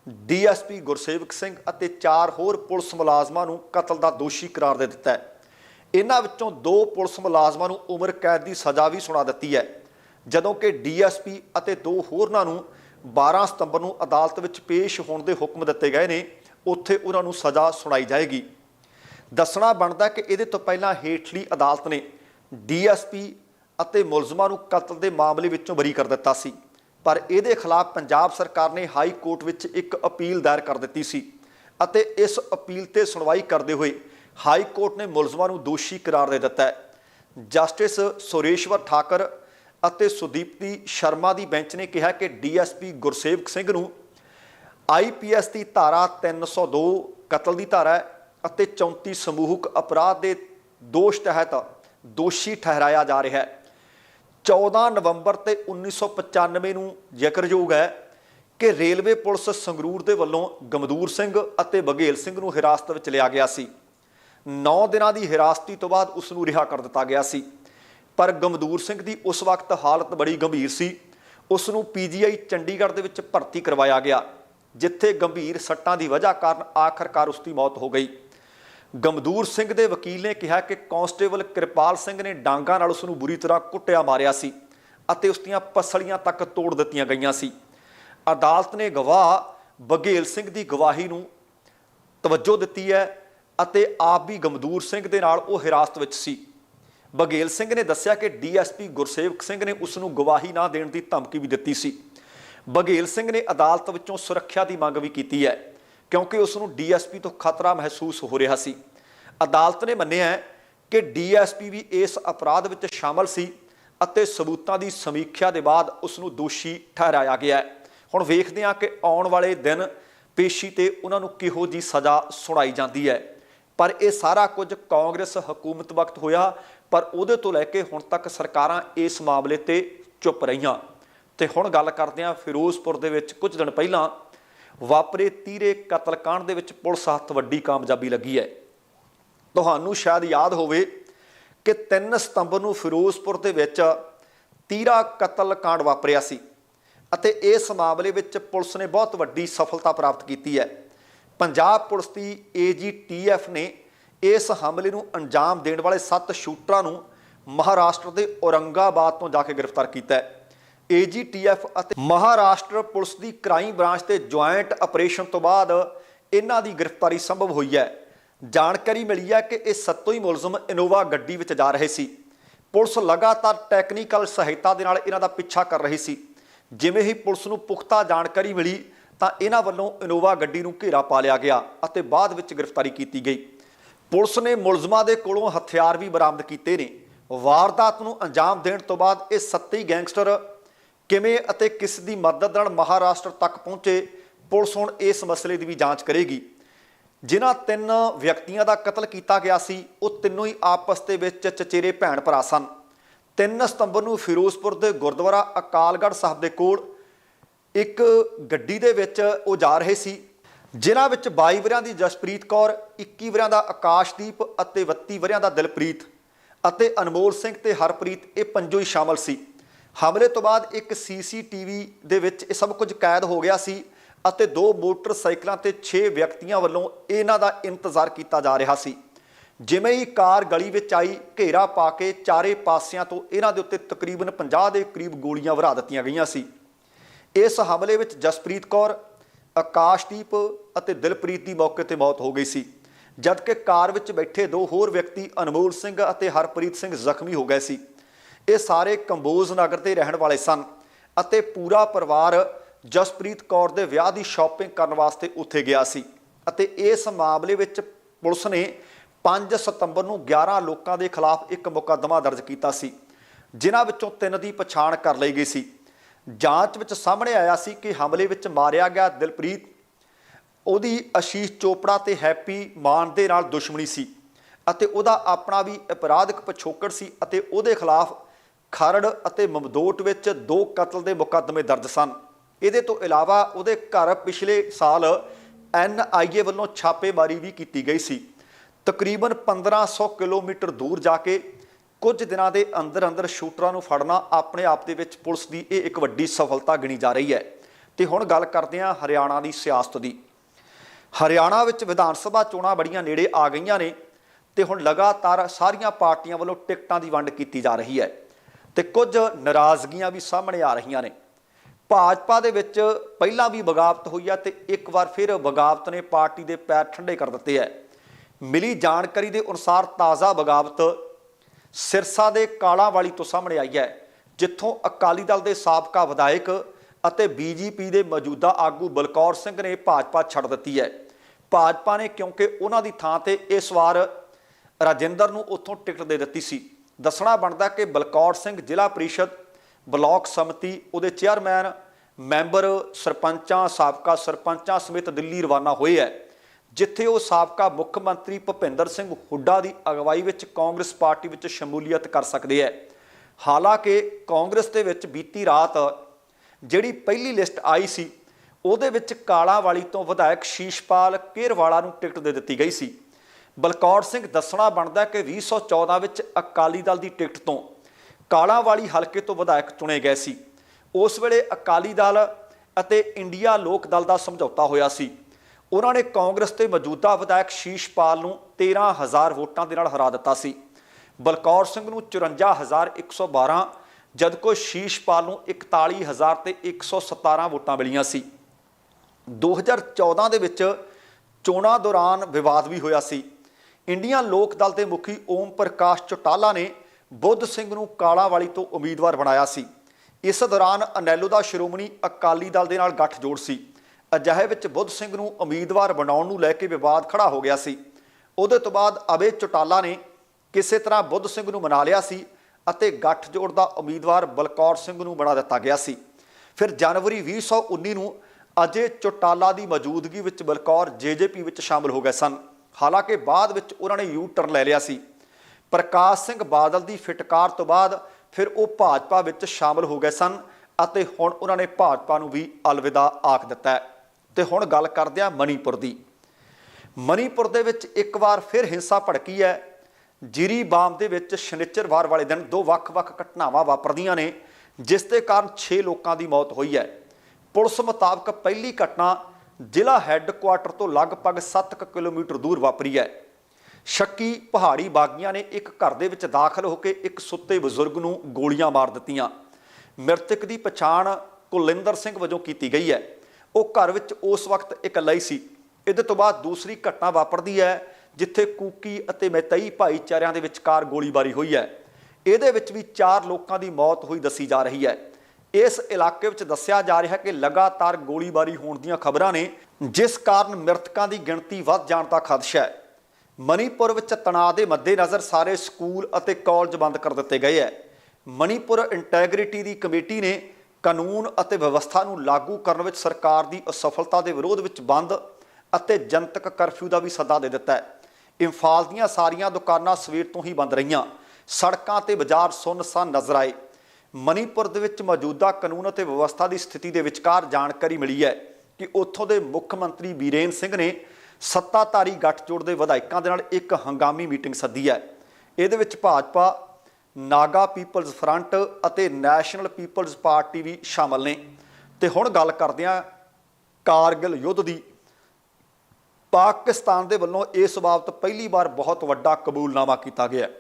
ਡੀਐਸਪੀ ਗੁਰਸੇਵਕ ਸਿੰਘ ਅਤੇ ਚਾਰ ਹੋਰ ਪੁਲਿਸ ਮੁਲਾਜ਼ਮਾਂ ਨੂੰ ਕਤਲ ਦਾ ਦੋਸ਼ੀ ਕਰਾਰ ਦੇ ਦਿੱਤਾ ਹੈ। ਇਹਨਾਂ ਵਿੱਚੋਂ ਦੋ ਪੁਲਿਸ ਮੁਲਾਜ਼ਮਾਂ ਨੂੰ ਉਮਰ ਕੈਦ ਦੀ ਸਜ਼ਾ ਵੀ ਸੁਣਾ ਦਿੱਤੀ ਹੈ। ਜਦੋਂ ਕਿ ਡੀਐਸਪੀ ਅਤੇ ਦੋ ਹੋਰਨਾਂ ਨੂੰ 12 ਸਤੰਬਰ ਨੂੰ ਅਦਾਲਤ ਵਿੱਚ ਪੇਸ਼ ਹੋਣ ਦੇ ਹੁਕਮ ਦਿੱਤੇ ਗਏ ਨੇ, ਉੱਥੇ ਉਹਨਾਂ ਨੂੰ ਸਜ਼ਾ ਸੁਣਾਈ ਜਾਏਗੀ। ਦੱਸਣਾ ਬਣਦਾ ਕਿ ਇਹਦੇ ਤੋਂ ਪਹਿਲਾਂ ਹੇਠਲੀ ਅਦਾਲਤ ਨੇ ਡੀਐਸਪੀ ਅਤੇ ਮੁਲਜ਼ਮਾਂ ਨੂੰ ਕਤਲ ਦੇ ਮਾਮਲੇ ਵਿੱਚੋਂ ਬਰੀ ਕਰ ਦਿੱਤਾ ਸੀ। ਪਰ ਇਹਦੇ ਖਿਲਾਫ ਪੰਜਾਬ ਸਰਕਾਰ ਨੇ ਹਾਈ ਕੋਰਟ ਵਿੱਚ ਇੱਕ ਅਪੀਲ ਦਾਇਰ ਕਰ ਦਿੱਤੀ ਸੀ ਅਤੇ ਇਸ ਅਪੀਲ ਤੇ ਸੁਣਵਾਈ ਕਰਦੇ ਹੋਏ ਹਾਈ ਕੋਰਟ ਨੇ ਮੁਲਜ਼ਮਾਂ ਨੂੰ ਦੋਸ਼ੀ ਕਰਾਰ ਦੇ ਦਿੱਤਾ ਹੈ। ਜਸਟਿਸ ਸੁਰੇਸ਼ਵਰ ਠਾਕਰ ਅਤੇ ਸੁਦੀਪਤੀ ਸ਼ਰਮਾ ਦੀ ਬੈਂਚ ਨੇ ਕਿਹਾ ਕਿ ਡੀਐਸਪੀ ਗੁਰਸੇਵਕ ਸਿੰਘ ਨੂੰ ਆਈਪੀਐਸ ਦੀ ਧਾਰਾ 302 ਕਤਲ ਦੀ ਧਾਰਾ ਅਤੇ 34 ਸਮੂਹਕ ਅਪਰਾਧ ਦੇ ਦੋਸ਼ ਤਹਿਤ ਦੋਸ਼ੀ ਠਹਿਰਾਇਆ ਜਾ ਰਿਹਾ ਹੈ। 14 ਨਵੰਬਰ ਤੇ 1995 ਨੂੰ ਜ਼ਿਕਰਯੋਗ ਹੈ ਕਿ ਰੇਲਵੇ ਪੁਲਿਸ ਸੰਗਰੂਰ ਦੇ ਵੱਲੋਂ ਗਮਦੂਰ ਸਿੰਘ ਅਤੇ ਬਘੇਲ ਸਿੰਘ ਨੂੰ ਹਿਰਾਸਤ ਵਿੱਚ ਲਿਆ ਗਿਆ ਸੀ। 9 ਦਿਨਾਂ ਦੀ ਹਿਰਾਸਤੀ ਤੋਂ ਬਾਅਦ ਉਸ ਨੂੰ ਰਿਹਾ ਕਰ ਦਿੱਤਾ ਗਿਆ ਸੀ। ਪਰ ਗਮਦੂਰ ਸਿੰਘ ਦੀ ਉਸ ਵਕਤ ਹਾਲਤ ਬੜੀ ਗੰਭੀਰ ਸੀ। ਉਸ ਨੂੰ ਪੀਜੀਆਈ ਚੰਡੀਗੜ੍ਹ ਦੇ ਵਿੱਚ ਭਰਤੀ ਕਰਵਾਇਆ ਗਿਆ, ਜਿੱਥੇ ਗੰਭੀਰ ਸੱਟਾਂ ਦੀ ਵਜ੍ਹਾ ਕਾਰਨ ਆਖਰਕਾਰ ਉਸ ਦੀ ਮੌਤ ਹੋ ਗਈ। ਗਮਦੂਰ ਸਿੰਘ ਦੇ ਵਕੀਲ ਨੇ ਕਿਹਾ ਕਿ ਕਾਂਸਟੇਬਲ ਕਿਰਪਾਲ ਸਿੰਘ ਨੇ ਡਾਂਗਾ ਨਾਲ ਉਸ ਨੂੰ ਬੁਰੀ ਤਰ੍ਹਾਂ ਕੁੱਟਿਆ ਮਾਰਿਆ ਸੀ ਅਤੇ ਉਸ ਦੀਆਂ ਪਸਲੀਆਂ ਤੱਕ ਤੋੜ ਦਿੱਤੀਆਂ ਗਈਆਂ ਸੀ। ਅਦਾਲਤ ਨੇ ਗਵਾਹ ਬਘੇਲ ਸਿੰਘ ਦੀ ਗਵਾਹੀ ਨੂੰ ਤਵੱਜੋ ਦਿੱਤੀ ਹੈ ਅਤੇ ਆਪ ਵੀ ਗਮਦੂਰ ਸਿੰਘ ਦੇ ਨਾਲ ਉਹ ਹਿਰਾਸਤ ਵਿੱਚ ਸੀ। ਬਘੇਲ ਸਿੰਘ ਨੇ ਦੱਸਿਆ ਕਿ ਡੀਐਸਪੀ ਗੁਰਸੇਵਕ ਸਿੰਘ ਨੇ ਉਸ ਨੂੰ ਗਵਾਹੀ ਨਾ ਦੇਣ ਦੀ ਧਮਕੀ ਵੀ ਦਿੱਤੀ ਸੀ। ਬਘੇਲ ਸਿੰਘ ਨੇ ਅਦਾਲਤ ਵਿੱਚੋਂ ਸੁਰੱਖਿਆ ਦੀ ਮੰਗ ਵੀ ਕੀਤੀ ਹੈ। ਕਿਉਂਕਿ ਉਸ ਨੂੰ ਡੀਐਸਪੀ ਤੋਂ ਖਤਰਾ ਮਹਿਸੂਸ ਹੋ ਰਿਹਾ ਸੀ। ਅਦਾਲਤ ਨੇ ਮੰਨਿਆ ਹੈ ਕਿ ਡੀਐਸਪੀ ਵੀ ਇਸ ਅਪਰਾਧ ਵਿੱਚ ਸ਼ਾਮਲ ਸੀ ਅਤੇ ਸਬੂਤਾਂ ਦੀ ਸਮੀਖਿਆ ਦੇ ਬਾਅਦ ਉਸ ਨੂੰ ਦੋਸ਼ੀ ਠਹਿਰਾਇਆ ਗਿਆ ਹੈ। ਹੁਣ ਵੇਖਦੇ ਹਾਂ ਕਿ ਆਉਣ ਵਾਲੇ ਦਿਨ ਪੇਸ਼ੀ ਤੇ ਉਹਨਾਂ ਨੂੰ ਕਿਹੋ ਜੀ ਸਜ਼ਾ ਸੁਣਾਈ ਜਾਂਦੀ ਹੈ। ਪਰ ਇਹ ਸਾਰਾ ਕੁਝ ਕਾਂਗਰਸ ਹਕੂਮਤ ਵਕਤ ਹੋਇਆ, ਪਰ ਉਹਦੇ ਤੋਂ ਲੈ ਕੇ ਹੁਣ ਤੱਕ ਸਰਕਾਰਾਂ ਇਸ ਮਾਮਲੇ ਤੇ ਚੁੱਪ ਰਹੀਆਂ। ਤੇ ਹੁਣ ਗੱਲ ਕਰਦੇ ਹਾਂ ਫਿਰੋਜ਼ਪੁਰ ਦੇ ਵਿੱਚ ਕੁਝ ਦਿਨ ਪਹਿਲਾਂ ਵਾਪਰੇ ਤੀਰੇ ਕਤਲकांड ਦੇ ਵਿੱਚ ਪੁਲਿਸ ਹੱਥ ਵੱਡੀ ਕਾਮਯਾਬੀ ਲੱਗੀ ਹੈ। ਤੁਹਾਨੂੰ ਸ਼ਾਇਦ ਯਾਦ ਹੋਵੇ ਕਿ 3 ਸਤੰਬਰ ਨੂੰ ਫਿਰੋਜ਼ਪੁਰ ਦੇ ਵਿੱਚ ਤੀਰਾ ਕਤਲकांड ਵਾਪਰਿਆ ਸੀ ਅਤੇ ਇਸ ਮਾਮਲੇ ਵਿੱਚ ਪੁਲਿਸ ਨੇ ਬਹੁਤ ਵੱਡੀ ਸਫਲਤਾ ਪ੍ਰਾਪਤ ਕੀਤੀ ਹੈ। ਪੰਜਾਬ ਪੁਲਿਸ ਦੀ ਏਜੀਟੀਐਫ ਨੇ ਇਸ ਹਮਲੇ ਨੂੰ ਅੰਜਾਮ ਦੇਣ ਵਾਲੇ 7 ਸ਼ੂਟਰਾਂ ਨੂੰ ਮਹਾਰਾਸ਼ਟਰ ਦੇ ਔਰੰਗਾਬਾਦ ਤੋਂ ਜਾ ਕੇ ਗ੍ਰਿਫਤਾਰ ਕੀਤਾ ਹੈ। ਏਜੀਟੀਐਫ ਅਤੇ ਮਹਾਰਾਸ਼ਟਰ ਪੁਲਿਸ ਦੀ ਕ੍ਰਾਈਮ ਬ੍ਰਾਂਚ ਤੇ ਜੁਆਇੰਟ ਆਪਰੇਸ਼ਨ ਤੋਂ ਬਾਅਦ ਇਹਨਾਂ ਦੀ ਗ੍ਰਿਫਤਾਰੀ ਸੰਭਵ ਹੋਈ ਹੈ। ਜਾਣਕਾਰੀ ਮਿਲੀ ਹੈ ਕਿ ਇਹ ਸੱਤੋਂ ਹੀ ਮੁਲਜ਼ਮ ਇਨੋਵਾ ਗੱਡੀ ਵਿੱਚ ਜਾ ਰਹੇ ਸੀ। ਪੁਲਿਸ ਲਗਾਤਾਰ ਟੈਕਨੀਕਲ ਸਹਾਇਤਾ ਦੇ ਨਾਲ ਇਹਨਾਂ ਦਾ ਪਿੱਛਾ ਕਰ ਰਹੀ ਸੀ। ਜਿਵੇਂ ਹੀ ਪੁਲਿਸ ਨੂੰ ਪੁਖਤਾ ਜਾਣਕਾਰੀ ਮਿਲੀ ਤਾਂ ਇਹਨਾਂ ਵੱਲੋਂ ਇਨੋਵਾ ਗੱਡੀ ਨੂੰ ਘੇਰਾ ਪਾ ਲਿਆ ਗਿਆ ਅਤੇ ਬਾਅਦ ਵਿੱਚ ਗ੍ਰਿਫਤਾਰੀ ਕੀਤੀ ਗਈ। ਪੁਲਿਸ ਨੇ ਮੁਲਜ਼ਮਾਂ ਦੇ ਕੋਲੋਂ ਹਥਿਆਰ ਵੀ ਬਰਾਮਦ ਕੀਤੇ ਨੇ। ਵਾਰਦਾਤ ਨੂੰ ਅੰਜਾਮ ਦੇਣ ਤੋਂ ਬਾਅਦ ਇਹ ਸੱਤੀ ਗੈਂਗਸਟਰ ਕਿਵੇਂ ਅਤੇ ਕਿਸ ਦੀ ਮਦਦ ਨਾਲ ਮਹਾਰਾਸ਼ਟਰ ਤੱਕ ਪਹੁੰਚੇ, ਪੁਲਿਸ ਹੁਣ ਇਸ ਮਸਲੇ ਦੀ ਵੀ ਜਾਂਚ ਕਰੇਗੀ। ਜਿਨ੍ਹਾਂ ਤਿੰਨ ਵਿਅਕਤੀਆਂ ਦਾ ਕਤਲ ਕੀਤਾ ਗਿਆ ਸੀ, ਉਹ ਤਿੰਨੋਂ ਹੀ ਆਪਸ ਦੇ ਵਿੱਚ ਚਚੇਰੇ ਭੈਣ ਭਰਾ ਸਨ। 3 ਸਤੰਬਰ ਨੂੰ ਫਿਰੋਜ਼ਪੁਰ ਦੇ ਗੁਰਦੁਆਰਾ ਅਕਾਲਗੜ੍ਹ ਸਾਹਿਬ ਦੇ ਕੋਲ ਇੱਕ ਗੱਡੀ ਦੇ ਵਿੱਚ ਉਹ ਜਾ ਰਹੇ ਸੀ। ਜਿਨ੍ਹਾਂ ਵਿੱਚ 22 ਵਰਿਆਂ ਦੀ ਜਸਪ੍ਰੀਤ ਕੌਰ 21 ਵਰਿਆਂ ਦਾ ਆਕਾਸ਼ਦੀਪ ਅਤੇ 32 ਵਰਿਆਂ ਦਾ ਦਿਲਪ੍ਰੀਤ ਅਤੇ ਅਨਮੋਲ ਸਿੰਘ ਤੇ ਹਰਪ੍ਰੀਤ, ਇਹ ਪੰਜੋ ਹੀ ਸ਼ਾਮਲ ਸੀ। ਹਮਲੇ ਤੋਂ ਬਾਅਦ ਇੱਕ ਸੀਸੀਟੀਵੀ ਦੇ ਵਿੱਚ ਇਹ ਸਭ ਕੁਝ ਕੈਦ ਹੋ ਗਿਆ ਸੀ ਅਤੇ ਦੋ ਮੋਟਰਸਾਈਕਲਾਂ ਤੇ 6 ਵਿਅਕਤੀਆਂ ਵੱਲੋਂ ਇਹਨਾਂ ਦਾ ਇੰਤਜ਼ਾਰ ਕੀਤਾ ਜਾ ਰਿਹਾ ਸੀ। ਜਿਵੇਂ ਹੀ ਕਾਰ ਗਲੀ ਵਿੱਚ ਆਈ, ਘੇਰਾ ਪਾ ਕੇ ਚਾਰੇ ਪਾਸਿਆਂ ਤੋਂ ਇਹਨਾਂ ਦੇ ਉੱਤੇ ਤਕਰੀਬਨ 50 ਦੇ ਕਰੀਬ ਗੋਲੀਆਂ ਵਰਾ ਦਿੱਤੀਆਂ ਗਈਆਂ ਸੀ। ਇਸ ਹਮਲੇ ਵਿੱਚ ਜਸਪ੍ਰੀਤ ਕੌਰ, ਆਕਾਸ਼ਦੀਪ ਅਤੇ ਦਿਲਪ੍ਰੀਤ ਦੀ ਮੌਕੇ ਤੇ ਮੌਤ ਹੋ ਗਈ ਸੀ। ਜਦਕਿ ਕਾਰ ਵਿੱਚ ਬੈਠੇ ਦੋ ਹੋਰ ਵਿਅਕਤੀ ਅਨਮੋਲ ਸਿੰਘ ਅਤੇ ਹਰਪ੍ਰੀਤ ਸਿੰਘ ਜ਼ਖਮੀ ਹੋ ਗਏ ਸੀ। ਇਹ ਸਾਰੇ ਕੰਬੋਜ ਨਗਰ ਦੇ ਰਹਿਣ ਵਾਲੇ ਸਨ ਅਤੇ ਪੂਰਾ ਪਰਿਵਾਰ ਜਸਪ੍ਰੀਤ ਕੌਰ ਦੇ ਵਿਆਹ ਦੀ ਸ਼ਾਪਿੰਗ ਕਰਨ ਵਾਸਤੇ ਉੱਥੇ ਗਿਆ ਸੀ ਅਤੇ ਇਸ ਮਾਮਲੇ ਵਿੱਚ ਪੁਲਿਸ ਨੇ 5 ਸਤੰਬਰ ਨੂੰ 11 ਲੋਕਾਂ ਦੇ ਖਿਲਾਫ ਇੱਕ ਮੁਕੱਦਮਾ ਦਰਜ ਕੀਤਾ ਸੀ, ਜਿਨ੍ਹਾਂ ਵਿੱਚੋਂ ਤਿੰਨ ਦੀ ਪਛਾਣ ਕਰ ਲਈ ਗਈ ਸੀ। ਜਾਂਚ ਵਿੱਚ ਸਾਹਮਣੇ ਆਇਆ ਸੀ ਕਿ ਹਮਲੇ ਵਿੱਚ ਮਾਰਿਆ ਗਿਆ ਦਿਲਪ੍ਰੀਤ, ਉਹਦੀ ਅਸ਼ੀਸ਼ ਚੋਪੜਾ ਤੇ ਹੈਪੀ ਮਾਨ ਦੇ ਨਾਲ ਦੁਸ਼ਮਣੀ ਸੀ ਅਤੇ ਉਹਦਾ ਆਪਣਾ ਵੀ ਅਪਰਾਧਿਕ ਪਿਛੋਕੜ ਸੀ ਅਤੇ ਉਹਦੇ ਖਿਲਾਫ ਖਰੜ ਅਤੇ ਮਮਦੋਟ ਵਿੱਚ ਦੋ ਕਤਲ ਦੇ ਮੁਕੱਦਮੇ ਦਰਜ ਸਨ। ਇਹਦੇ ਤੋਂ ਇਲਾਵਾ ਉਹਦੇ ਘਰ ਪਿਛਲੇ ਸਾਲ ਐਨਆਈਏ ਵੱਲੋਂ ਛਾਪੇਮਾਰੀ ਵੀ ਕੀਤੀ ਗਈ ਸੀ। ਤਕਰੀਬਨ 1500 ਕਿਲੋਮੀਟਰ ਦੂਰ ਜਾ ਕੇ ਕੁਝ ਦਿਨਾਂ ਦੇ ਅੰਦਰ ਅੰਦਰ ਸ਼ੂਟਰਾਂ ਨੂੰ ਫੜਨਾ ਆਪਣੇ ਆਪ ਦੇ ਵਿੱਚ ਪੁਲਿਸ ਦੀ ਇਹ ਇੱਕ ਵੱਡੀ ਸਫਲਤਾ ਗਿਣੀ ਜਾ ਰਹੀ ਹੈ। ਤੇ ਹੁਣ ਗੱਲ ਕਰਦੇ ਹਾਂ ਹਰਿਆਣਾ ਦੀ ਸਿਆਸਤ ਦੀ। ਹਰਿਆਣਾ ਵਿੱਚ ਵਿਧਾਨ ਸਭਾ ਚੋਣਾਂ ਬੜੀਆਂ ਨੇੜੇ ਆ ਗਈਆਂ ਨੇ ਤੇ ਹੁਣ ਲਗਾਤਾਰ ਸਾਰੀਆਂ ਪਾਰਟੀਆਂ ਵੱਲੋਂ ਟਿਕਟਾਂ ਦੀ ਵੰਡ ਕੀਤੀ ਜਾ ਰਹੀ ਹੈ। ਤੇ ਕੁਝ ਨਾਰਾਜ਼ਗੀਆਂ ਵੀ ਸਾਹਮਣੇ ਆ ਰਹੀਆਂ ਨੇ। ਭਾਜਪਾ ਦੇ ਵਿੱਚ ਪਹਿਲਾਂ ਵੀ ਬਗਾਵਤ ਹੋਈ ਹੈ ਤੇ ਇੱਕ ਵਾਰ ਫਿਰ ਬਗਾਵਤ ਨੇ ਪਾਰਟੀ ਦੇ ਪੈਰ ਠੰਡੇ ਕਰ ਦਿੱਤੇ ਹੈ ਮਿਲੀ ਜਾਣਕਾਰੀ ਦੇ ਅਨੁਸਾਰ ਤਾਜ਼ਾ ਬਗਾਵਤ ਸਿਰਸਾ ਦੇ ਕਾਲਾਵਾਲੀ ਤੋਂ ਸਾਹਮਣੇ ਆਈ ਹੈ, ਜਿੱਥੋਂ ਅਕਾਲੀ ਦਲ ਦੇ ਸਾਬਕਾ ਵਿਧਾਇਕ ਅਤੇ ਬੀਜੇਪੀ ਦੇ ਮੌਜੂਦਾ ਆਗੂ ਬਲਕੌਰ ਸਿੰਘ ਨੇ ਭਾਜਪਾ ਛੱਡ ਦਿੱਤੀ ਹੈ। ਭਾਜਪਾ ਨੇ ਕਿਉਂਕਿ ਉਹਨਾਂ ਦੀ ਥਾਂ ਤੇ ਇਸ ਵਾਰ ਰਾਜਿੰਦਰ ਨੂੰ ਉੱਥੋਂ ਟਿਕਟ ਦੇ ਦਿੱਤੀ ਸੀ। ਦੱਸਣਾ ਬਣਦਾ ਕਿ ਬਲਕੌਰ ਸਿੰਘ ਜ਼ਿਲ੍ਹਾ ਪ੍ਰੀਸ਼ਦ, ਬਲਾਕ ਸਮਿਤੀ, ਉਹਦੇ ਚੇਅਰਮੈਨ, ਮੈਂਬਰ ਸਰਪੰਚਾਂ, ਸਾਬਕਾ ਸਰਪੰਚਾਂ ਸਮੇਤ ਦਿੱਲੀ ਰਵਾਨਾ ਹੋਏ ਹੈ, ਜਿੱਥੇ ਉਹ ਸਾਬਕਾ ਮੁੱਖ ਮੰਤਰੀ ਭੁਪਿੰਦਰ ਸਿੰਘ ਹੁੱਡਾ ਦੀ ਅਗਵਾਈ ਵਿੱਚ ਕਾਂਗਰਸ ਪਾਰਟੀ ਵਿੱਚ ਸ਼ਮੂਲੀਅਤ ਕਰ ਸਕਦੇ ਹੈ। ਹਾਲਾਂਕਿ ਕਾਂਗਰਸ ਦੇ ਵਿੱਚ ਬੀਤੀ ਰਾਤ ਜਿਹੜੀ ਪਹਿਲੀ ਲਿਸਟ ਆਈ ਸੀ, ਉਹਦੇ ਵਿੱਚ ਕਾਲਾਵਾਲੀ ਤੋਂ ਵਿਧਾਇਕ ਸ਼ੀਸ਼ਪਾਲ ਕੇਰਵਾਲਾ ਨੂੰ ਟਿਕਟ ਦੇ ਦਿੱਤੀ ਗਈ ਸੀ। ਬਲਕੌਰ ਸਿੰਘ ਦੱਸਣਾ ਬਣਦਾ ਕਿ 2014 ਵਿੱਚ ਅਕਾਲੀ ਦਲ ਦੀ ਟਿਕਟ ਤੋਂ ਕਾਲਾਵਾਲੀ ਹਲਕੇ ਤੋਂ ਵਿਧਾਇਕ ਚੁਣੇ ਗਏ ਸੀ। ਉਸ ਵੇਲੇ ਅਕਾਲੀ ਦਲ ਅਤੇ ਇੰਡੀਆ ਲੋਕ ਦਲ ਦਾ ਸਮਝੌਤਾ ਹੋਇਆ ਸੀ। ਉਹਨਾਂ ਨੇ ਕਾਂਗਰਸ ਤੇ ਮੌਜੂਦਾ ਵਿਧਾਇਕ ਸ਼ੀਸ਼ਪਾਲ ਨੂੰ 13000 ਵੋਟਾਂ ਦੇ ਨਾਲ ਹਰਾ ਦਿੱਤਾ ਸੀ। ਬਲਕੌਰ ਸਿੰਘ ਨੂੰ 54112 ਜਦਕਿ ਸ਼ੀਸ਼ਪਾਲ ਨੂੰ 41000 ਤੇ 117 ਵੋਟਾਂ ਮਿਲੀਆਂ ਸੀ। 2014 ਦੇ ਵਿੱਚ ਚੋਣਾਂ ਦੌਰਾਨ ਵਿਵਾਦ ਵੀ ਹੋਇਆ ਸੀ। ਇੰਡੀਅਨ ਲੋਕ ਦਲ ਦੇ ਮੁਖੀ ਓਮ ਪ੍ਰਕਾਸ਼ ਚੌਟਾਲਾ ਨੇ ਬੁੱਧ ਸਿੰਘ ਨੂੰ ਕਾਲਾਵਾਲੀ ਤੋਂ ਉਮੀਦਵਾਰ ਬਣਾਇਆ ਸੀ। ਇਸ ਦੌਰਾਨ ਅਨੈਲੋ ਦਾ ਸ਼੍ਰੋਮਣੀ ਅਕਾਲੀ ਦਲ ਦੇ ਨਾਲ ਗੱਠਜੋੜ ਸੀ। ਅਜਿਹੇ ਵਿੱਚ ਬੁੱਧ ਸਿੰਘ ਨੂੰ ਉਮੀਦਵਾਰ ਬਣਾਉਣ ਨੂੰ ਲੈ ਕੇ ਵਿਵਾਦ ਖੜਾ ਹੋ ਗਿਆ ਸੀ। ਉਹਦੇ ਤੋਂ ਬਾਅਦ ਅਬੇ ਚੌਟਾਲਾ ਨੇ ਕਿਸੇ ਤਰ੍ਹਾਂ ਬੁੱਧ ਸਿੰਘ ਨੂੰ ਮਨਾ ਲਿਆ ਸੀ ਅਤੇ ਗੱਠਜੋੜ ਦਾ ਉਮੀਦਵਾਰ ਬਲਕੌਰ ਸਿੰਘ ਨੂੰ ਬਣਾ ਦਿੱਤਾ ਗਿਆ ਸੀ। ਫਿਰ ਜਨਵਰੀ 2019 ਨੂੰ ਅਜੇ ਚੌਟਾਲਾ ਦੀ ਮੌਜੂਦਗੀ ਵਿੱਚ ਬਲਕੌਰ ਜੇਜੇਪੀ ਵਿੱਚ ਸ਼ਾਮਲ ਹੋ ਗਏ ਸਨ। ਹਾਲਾਂਕਿ ਬਾਅਦ ਵਿੱਚ ਉਹਨਾਂ ਨੇ ਯੂ ਟਰਨ ਲੈ ਲਿਆ ਸੀ। ਪ੍ਰਕਾਸ਼ ਸਿੰਘ ਬਾਦਲ ਦੀ ਫਿਟਕਾਰ ਤੋਂ ਬਾਅਦ ਫਿਰ ਉਹ ਭਾਜਪਾ ਵਿੱਚ ਸ਼ਾਮਲ ਹੋ ਗਏ ਸਨ ਅਤੇ ਹੁਣ ਉਹਨਾਂ ਨੇ ਭਾਜਪਾ ਨੂੰ ਵੀ ਅਲਵਿਦਾ ਆਖ ਦਿੱਤਾ ਹੈ। ਤੇ ਹੁਣ ਗੱਲ ਕਰਦੇ ਹਾਂ ਮਣੀਪੁਰ ਦੀ। ਮਣੀਪੁਰ ਦੇ ਵਿੱਚ ਇੱਕ ਵਾਰ ਫਿਰ ਹਿੰਸਾ ਭੜਕੀ ਹੈ। ਜਿਰੀ ਬਾਮ ਦੇ ਵਿੱਚ ਸ਼ਨੀਚਰਵਾਰ ਵਾਲੇ ਦਿਨ ਦੋ ਵੱਖ-ਵੱਖ ਘਟਨਾਵਾਂ ਵਾਪਰਦੀਆਂ ਨੇ, ਜਿਸ ਦੇ ਕਾਰਨ 6 ਲੋਕਾਂ ਦੀ ਮੌਤ ਹੋਈ ਹੈ। ਪੁਲਿਸ ਮੁਤਾਬਕ ਪਹਿਲੀ ਘਟਨਾ ਜ਼ਿਲ੍ਹਾ ਹੈੱਡਕੁਆਟਰ ਤੋਂ ਲਗਭਗ 7 ਕਿਲੋਮੀਟਰ ਦੂਰ ਵਾਪਰੀ ਹੈ। ਸ਼ੱਕੀ ਪਹਾੜੀ ਬਾਗੀਆਂ ਨੇ ਇੱਕ ਘਰ ਦੇ ਵਿੱਚ ਦਾਖਲ ਹੋ ਕੇ ਇੱਕ ਸੁੱਤੇ ਬਜ਼ੁਰਗ ਨੂੰ ਗੋਲੀਆਂ ਮਾਰ ਦਿੱਤੀਆਂ। ਮ੍ਰਿਤਕ ਦੀ ਪਛਾਣ ਕੁਲਿੰਦਰ ਸਿੰਘ ਵਜੋਂ ਕੀਤੀ ਗਈ ਹੈ। ਉਹ ਘਰ ਵਿੱਚ ਉਸ ਵਕਤ ਇਕੱਲਾ ਹੀ ਸੀ। ਇਹਦੇ ਤੋਂ ਬਾਅਦ ਦੂਸਰੀ ਘਟਨਾ ਵਾਪਰਦੀ ਹੈ, ਜਿੱਥੇ ਕੂਕੀ ਅਤੇ ਮੈਤਈ ਭਾਈਚਾਰਿਆਂ ਦੇ ਵਿਚਕਾਰ ਗੋਲੀਬਾਰੀ ਹੋਈ ਹੈ। ਇਹਦੇ ਵਿੱਚ ਵੀ 4 ਲੋਕਾਂ ਦੀ ਮੌਤ ਹੋਈ ਦੱਸੀ ਜਾ ਰਹੀ ਹੈ। ਇਸ ਇਲਾਕੇ ਵਿੱਚ ਦੱਸਿਆ ਜਾ ਰਿਹਾ ਹੈ ਕਿ ਲਗਾਤਾਰ ਗੋਲੀਬਾਰੀ ਹੋਣ ਦੀਆਂ ਖਬਰਾਂ ਨੇ ਜਿਸ ਕਾਰਨ ਮ੍ਰਿਤਕਾਂ ਦੀ ਗਿਣਤੀ ਵੱਧ ਜਾਣ ਦਾ ਖਦਸ਼ਾ ਹੈ। ਮਣੀਪੁਰ ਵਿੱਚ ਤਣਾਅ ਦੇ ਮੱਦੇਨਜ਼ਰ ਸਾਰੇ ਸਕੂਲ ਅਤੇ ਕਾਲਜ ਬੰਦ ਕਰ ਦਿੱਤੇ ਗਏ ਹੈ। ਮਣੀਪੁਰ ਇੰਟੈਗ੍ਰਿਟੀ ਦੀ ਕਮੇਟੀ ਨੇ ਕਾਨੂੰਨ ਅਤੇ ਵਿਵਸਥਾ ਨੂੰ ਲਾਗੂ ਕਰਨ ਵਿੱਚ ਸਰਕਾਰ ਦੀ ਅਸਫਲਤਾ ਦੇ ਵਿਰੋਧ ਵਿੱਚ ਬੰਦ ਅਤੇ ਜਨਤਕ ਕਰਫਿਊ ਦਾ ਵੀ ਸੱਦਾ ਦੇ ਦਿੱਤਾ ਹੈ। ਇੰਫਾਲ ਦੀਆਂ ਸਾਰੀਆਂ ਦੁਕਾਨਾਂ ਸਵੇਰ ਤੋਂ ਹੀ ਬੰਦ ਰਹੀਆਂ। ਸੜਕਾਂ ਤੇ ਬਾਜ਼ਾਰ ਸੁੰਨਸਾਨ ਨਜ਼ਰ ਆਏ। ਮਣੀਪੁਰ ਦੇ ਵਿੱਚ ਮੌਜੂਦਾ ਕਾਨੂੰਨ ਅਤੇ ਵਿਵਸਥਾ ਦੀ ਸਥਿਤੀ ਦੇ ਵਿਚਕਾਰ ਜਾਣਕਾਰੀ ਮਿਲੀ ਹੈ ਕਿ ਉੱਥੋਂ ਦੇ ਮੁੱਖ ਮੰਤਰੀ ਬੀਰੇਨ ਸਿੰਘ ਨੇ ਸੱਤਾਧਾਰੀ ਗੱਠਜੋੜ ਦੇ ਵਿਧਾਇਕਾਂ ਦੇ ਨਾਲ ਇੱਕ ਹੰਗਾਮੀ ਮੀਟਿੰਗ ਸੱਦੀ ਹੈ। ਇਹਦੇ ਵਿੱਚ ਭਾਜਪਾ, ਨਾਗਾ ਪੀਪਲਜ਼ ਫਰੰਟ ਅਤੇ ਨੈਸ਼ਨਲ ਪੀਪਲਜ਼ ਪਾਰਟੀ ਵੀ ਸ਼ਾਮਲ ਨੇ। ਤੇ ਹੁਣ ਗੱਲ ਕਰਦੇ ਹਾਂ ਕਾਰਗਿਲ ਯੁੱਧ ਦੀ। ਪਾਕਿਸਤਾਨ ਦੇ ਵੱਲੋਂ ਇਸ ਬਾਬਤ ਪਹਿਲੀ ਵਾਰ ਬਹੁਤ ਵੱਡਾ ਕਬੂਲਨਾਮਾ ਕੀਤਾ ਗਿਆ। ਹੈ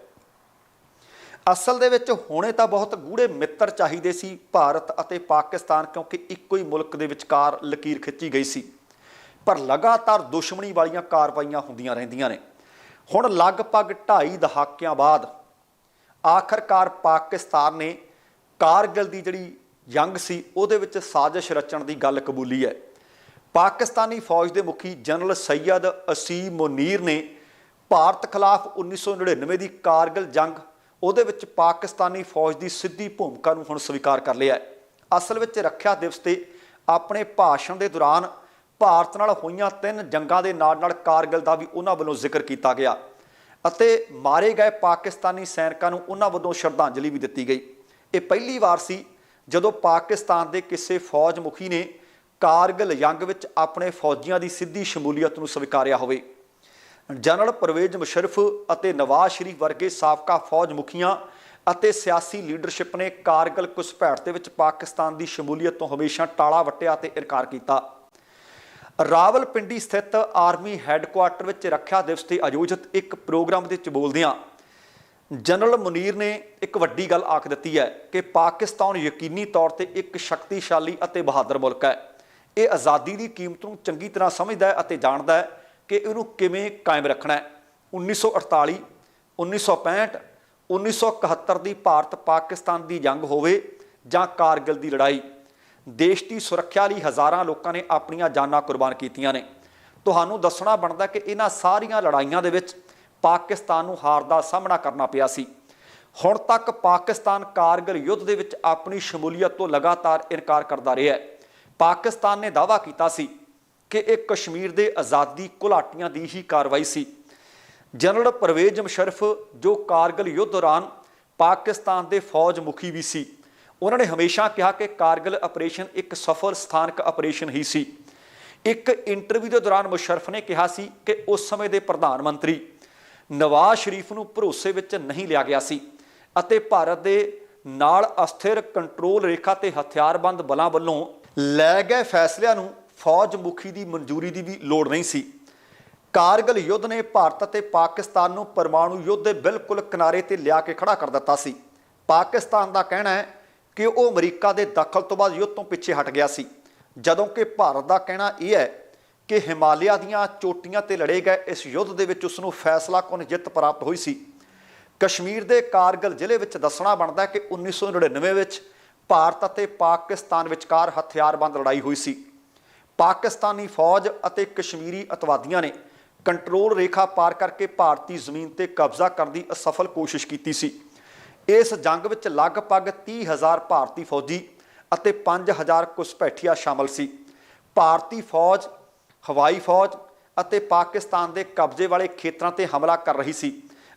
ਅਸਲ ਦੇ ਵਿੱਚ ਹੋਣੇ ਤਾਂ ਬਹੁਤ ਗੂੜੇ ਮਿੱਤਰ ਚਾਹੀਦੇ ਸੀ ਭਾਰਤ ਅਤੇ ਪਾਕਿਸਤਾਨ, ਕਿਉਂਕਿ ਇੱਕੋ ਹੀ ਮੁਲਕ ਦੇ ਵਿਚਕਾਰ ਲਕੀਰ ਖਿੱਚੀ ਗਈ ਸੀ। ਪਰ ਲਗਾਤਾਰ ਦੁਸ਼ਮਣੀ ਵਾਲੀਆਂ ਕਾਰਵਾਈਆਂ ਹੁੰਦੀਆਂ ਰਹਿੰਦੀਆਂ ਨੇ। ਹੁਣ ਲਗਭਗ 2.5 ਦਹਾਕਿਆਂ ਬਾਅਦ ਆਖਰਕਾਰ ਪਾਕਿਸਤਾਨ ਨੇ ਕਾਰਗਿਲ ਦੀ ਜਿਹੜੀ ਜੰਗ ਸੀ, ਉਹਦੇ ਵਿੱਚ ਸਾਜ਼ਿਸ਼ ਰਚਣ ਦੀ ਗੱਲ ਕਬੂਲੀ ਹੈ। ਪਾਕਿਸਤਾਨੀ ਫੌਜ ਦੇ ਮੁਖੀ ਜਨਰਲ ਸੈਯਦ ਅਸੀਮ ਮੁਨੀਰ ਨੇ ਭਾਰਤ ਖਿਲਾਫ 1999 ਦੀ ਕਾਰਗਿਲ ਜੰਗ ਉਹਦੇ ਵਿੱਚ ਪਾਕਿਸਤਾਨੀ ਫੌਜ ਦੀ ਸਿੱਧੀ ਭੂਮਿਕਾ ਨੂੰ ਹੁਣ ਸਵੀਕਾਰ ਕਰ ਲਿਆ ਅਸਲ ਵਿੱਚ ਰੱਖਿਆ ਦਿਵਸ ਤੇ ਆਪਣੇ ਭਾਸ਼ਣ ਦੇ ਦੌਰਾਨ ਭਾਰਤ ਨਾਲ ਹੋਈਆਂ ਤਿੰਨ ਜੰਗਾਂ ਦੇ ਨਾਲ ਨਾਲ ਕਾਰਗਿਲ ਦਾ ਵੀ ਉਹਨਾਂ ਵੱਲੋਂ ਜ਼ਿਕਰ ਕੀਤਾ ਗਿਆ ਅਤੇ ਮਾਰੇ ਗਏ ਪਾਕਿਸਤਾਨੀ ਸੈਨਿਕਾਂ ਨੂੰ ਉਹਨਾਂ ਵੱਲੋਂ ਸ਼ਰਧਾਂਜਲੀ ਵੀ ਦਿੱਤੀ ਗਈ। ਇਹ ਪਹਿਲੀ ਵਾਰ ਸੀ ਜਦੋਂ ਪਾਕਿਸਤਾਨ ਦੇ ਕਿਸੇ ਫੌਜ ਮੁਖੀ ਨੇ ਕਾਰਗਿਲ ਜੰਗ ਵਿੱਚ ਆਪਣੇ ਫੌਜੀਆਂ ਦੀ ਸਿੱਧੀ ਸ਼ਮੂਲੀਅਤ ਨੂੰ ਸਵੀਕਾਰਿਆ ਹੋਵੇ। ਜਨਰਲ ਪਰਵੇਜ਼ ਮੁਸ਼ਰਫ ਅਤੇ ਨਵਾਜ਼ ਸ਼ਰੀਫ ਵਰਗੇ ਸਾਬਕਾ ਫੌਜ ਮੁਖੀਆਂ ਅਤੇ ਸਿਆਸੀ ਲੀਡਰਸ਼ਿਪ ਨੇ ਕਾਰਗਿਲ ਘੁਸਪੈਠ ਦੇ ਵਿੱਚ ਪਾਕਿਸਤਾਨ ਦੀ ਸ਼ਮੂਲੀਅਤ ਤੋਂ ਹਮੇਸ਼ਾ ਟਾਲਾ ਵੱਟਿਆ ਅਤੇ ਇਨਕਾਰ ਕੀਤਾ। ਰਾਵਲਪਿੰਡੀ ਸਥਿਤ ਆਰਮੀ ਹੈੱਡਕੁਆਰਟਰ ਵਿੱਚ ਰੱਖਿਆ ਦਿਵਸ ਤੇ ਆਯੋਜਿਤ ਇੱਕ ਪ੍ਰੋਗਰਾਮ ਦੇ ਵਿੱਚ ਬੋਲਦਿਆਂ ਜਨਰਲ ਮੁਨੀਰ ਨੇ ਇੱਕ ਵੱਡੀ ਗੱਲ ਆਖ ਦਿੱਤੀ ਹੈ ਕਿ ਪਾਕਿਸਤਾਨ ਯਕੀਨੀ ਤੌਰ ਤੇ ਇੱਕ ਸ਼ਕਤੀਸ਼ਾਲੀ ਅਤੇ ਬਹਾਦਰ ਮੁਲਕ ਹੈ। ਇਹ ਆਜ਼ਾਦੀ ਦੀ ਕੀਮਤ ਨੂੰ ਚੰਗੀ ਤਰ੍ਹਾਂ ਸਮਝਦਾ ਹੈ ਅਤੇ ਜਾਣਦਾ ਹੈ ਕਿ ਇਹਨੂੰ ਕਿਵੇਂ ਕਾਇਮ ਰੱਖਣਾ ਹੈ? 1948 1965 1971 ਦੀ ਭਾਰਤ ਪਾਕਿਸਤਾਨ ਦੀ ਜੰਗ ਹੋਵੇ ਜਾਂ ਕਾਰਗਿਲ ਦੀ ਲੜਾਈ, ਦੇਸ਼ ਦੀ ਸੁਰੱਖਿਆ ਲਈ ਹਜ਼ਾਰਾਂ ਲੋਕਾਂ ਨੇ ਆਪਣੀਆਂ ਜਾਨਾਂ ਕੁਰਬਾਨ ਕੀਤੀਆਂ ਨੇ। ਤੁਹਾਨੂੰ ਦੱਸਣਾ ਬਣਦਾ ਕਿ ਇਹਨਾਂ ਸਾਰੀਆਂ ਲੜਾਈਆਂ ਦੇ ਵਿੱਚ ਪਾਕਿਸਤਾਨ ਨੂੰ ਹਾਰ ਦਾ ਸਾਹਮਣਾ ਕਰਨਾ ਪਿਆ ਸੀ। ਹੁਣ ਤੱਕ ਪਾਕਿਸਤਾਨ ਕਾਰਗਿਲ ਯੁੱਧ ਦੇ ਵਿੱਚ ਆਪਣੀ ਸ਼ਮੂਲੀਅਤ ਤੋਂ ਲਗਾਤਾਰ ਇਨਕਾਰ ਕਰਦਾ ਰਿਹਾ ਹੈ। ਪਾਕਿਸਤਾਨ ਨੇ ਦਾਅਵਾ ਕੀਤਾ ਸੀ ਕਿ ਇਹ ਕਸ਼ਮੀਰ ਦੇ ਆਜ਼ਾਦੀ ਘੁਲਾਟੀਆਂ ਦੀ ਹੀ ਕਾਰਵਾਈ ਸੀ। ਜਨਰਲ ਪਰਵੇਜ਼ ਮੁਸ਼ਰਫ, ਜੋ ਕਾਰਗਿਲ ਯੁੱਧ ਦੌਰਾਨ ਪਾਕਿਸਤਾਨ ਦੇ ਫੌਜ ਮੁਖੀ ਵੀ ਸੀ, ਉਹਨਾਂ ਨੇ ਹਮੇਸ਼ਾ ਕਿਹਾ ਕਿ ਕਾਰਗਿਲ ਆਪਰੇਸ਼ਨ ਇੱਕ ਸਫਲ ਸਥਾਨਕ ਆਪਰੇਸ਼ਨ ਹੀ ਸੀ। ਇੱਕ ਇੰਟਰਵਿਊ ਦੇ ਦੌਰਾਨ ਮੁਸ਼ਰਫ ਨੇ ਕਿਹਾ ਸੀ ਕਿ ਉਸ ਸਮੇਂ ਦੇ ਪ੍ਰਧਾਨ ਮੰਤਰੀ ਨਵਾਜ਼ ਸ਼ਰੀਫ ਨੂੰ ਭਰੋਸੇ ਵਿੱਚ ਨਹੀਂ ਲਿਆ ਗਿਆ ਸੀ ਅਤੇ ਭਾਰਤ ਦੇ ਨਾਲ ਅਸਥਿਰ ਕੰਟਰੋਲ ਰੇਖਾ ਤੇ ਹਥਿਆਰਬੰਦ ਬਲਾਂ ਵੱਲੋਂ ਲੈ ਗਏ ਫੈਸਲਿਆਂ ਨੂੰ ਫੌਜ ਮੁਖੀ ਦੀ ਮਨਜ਼ੂਰੀ ਦੀ ਵੀ ਲੋੜ ਨਹੀਂ ਸੀ। ਕਾਰਗਿਲ ਯੁੱਧ ਨੇ ਭਾਰਤ ਅਤੇ ਪਾਕਿਸਤਾਨ ਨੂੰ ਪਰਮਾਣੂ ਯੁੱਧ ਦੇ ਬਿਲਕੁਲ ਕਿਨਾਰੇ ਤੇ ਲਿਆ ਕੇ ਖੜਾ ਕਰ ਦਿੱਤਾ ਸੀ। ਪਾਕਿਸਤਾਨ ਦਾ ਕਹਿਣਾ ਹੈ ਕਿ ਉਹ ਅਮਰੀਕਾ ਦੇ ਦਖਲ ਤੋਂ ਬਾਅਦ ਯੁੱਧ ਤੋਂ ਪਿੱਛੇ ਹਟ ਗਿਆ ਸੀ। ਜਦੋਂ ਕਿ ਭਾਰਤ ਦਾ ਕਹਿਣਾ ਇਹ ਹੈ ਕਿ ਹਿਮਾਲਿਆ ਦੀਆਂ ਚੋਟੀਆਂ ਤੇ ਲੜੇ ਗਏ ਇਸ ਯੁੱਧ ਦੇ ਵਿੱਚ ਉਸ ਨੂੰ ਫੈਸਲਾ ਕੁਨ ਜਿੱਤ ਪ੍ਰਾਪਤ ਹੋਈ ਸੀ? ਕਸ਼ਮੀਰ ਦੇ ਕਾਰਗਿਲ ਜ਼ਿਲ੍ਹੇ ਵਿੱਚ ਦੱਸਣਾ ਬਣਦਾ ਹੈ ਕਿ 1999 ਵਿੱਚ ਭਾਰਤ ਅਤੇ ਪਾਕਿਸਤਾਨ ਵਿਚਕਾਰ ਹਥਿਆਰਬੰਦ ਲੜਾਈ ਹੋਈ ਸੀ। ਪਾਕਿਸਤਾਨੀ ਫੌਜ ਅਤੇ ਕਸ਼ਮੀਰੀ ਅਤਵਾਦੀਆਂ ਨੇ ਕੰਟਰੋਲ ਰੇਖਾ ਪਾਰ ਕਰਕੇ ਭਾਰਤੀ ਜ਼ਮੀਨ ਤੇ ਕਬਜ਼ਾ ਕਰਨ ਦੀ ਅਸਫਲ ਕੋਸ਼ਿਸ਼ ਕੀਤੀ ਸੀ। ਇਸ ਜੰਗ ਵਿੱਚ ਲਗਭਗ 30000 ਭਾਰਤੀ ਫੌਜੀ ਅਤੇ 5000 ਘੁਸਪੈਠੀਆ ਸ਼ਾਮਲ ਸੀ। ਭਾਰਤੀ ਫੌਜ, ਹਵਾਈ ਫੌਜ ਅਤੇ ਪਾਕਿਸਤਾਨ ਦੇ ਕਬਜ਼ੇ ਵਾਲੇ ਖੇਤਰਾਂ ਤੇ ਹਮਲਾ ਕਰ ਰਹੀ ਸੀ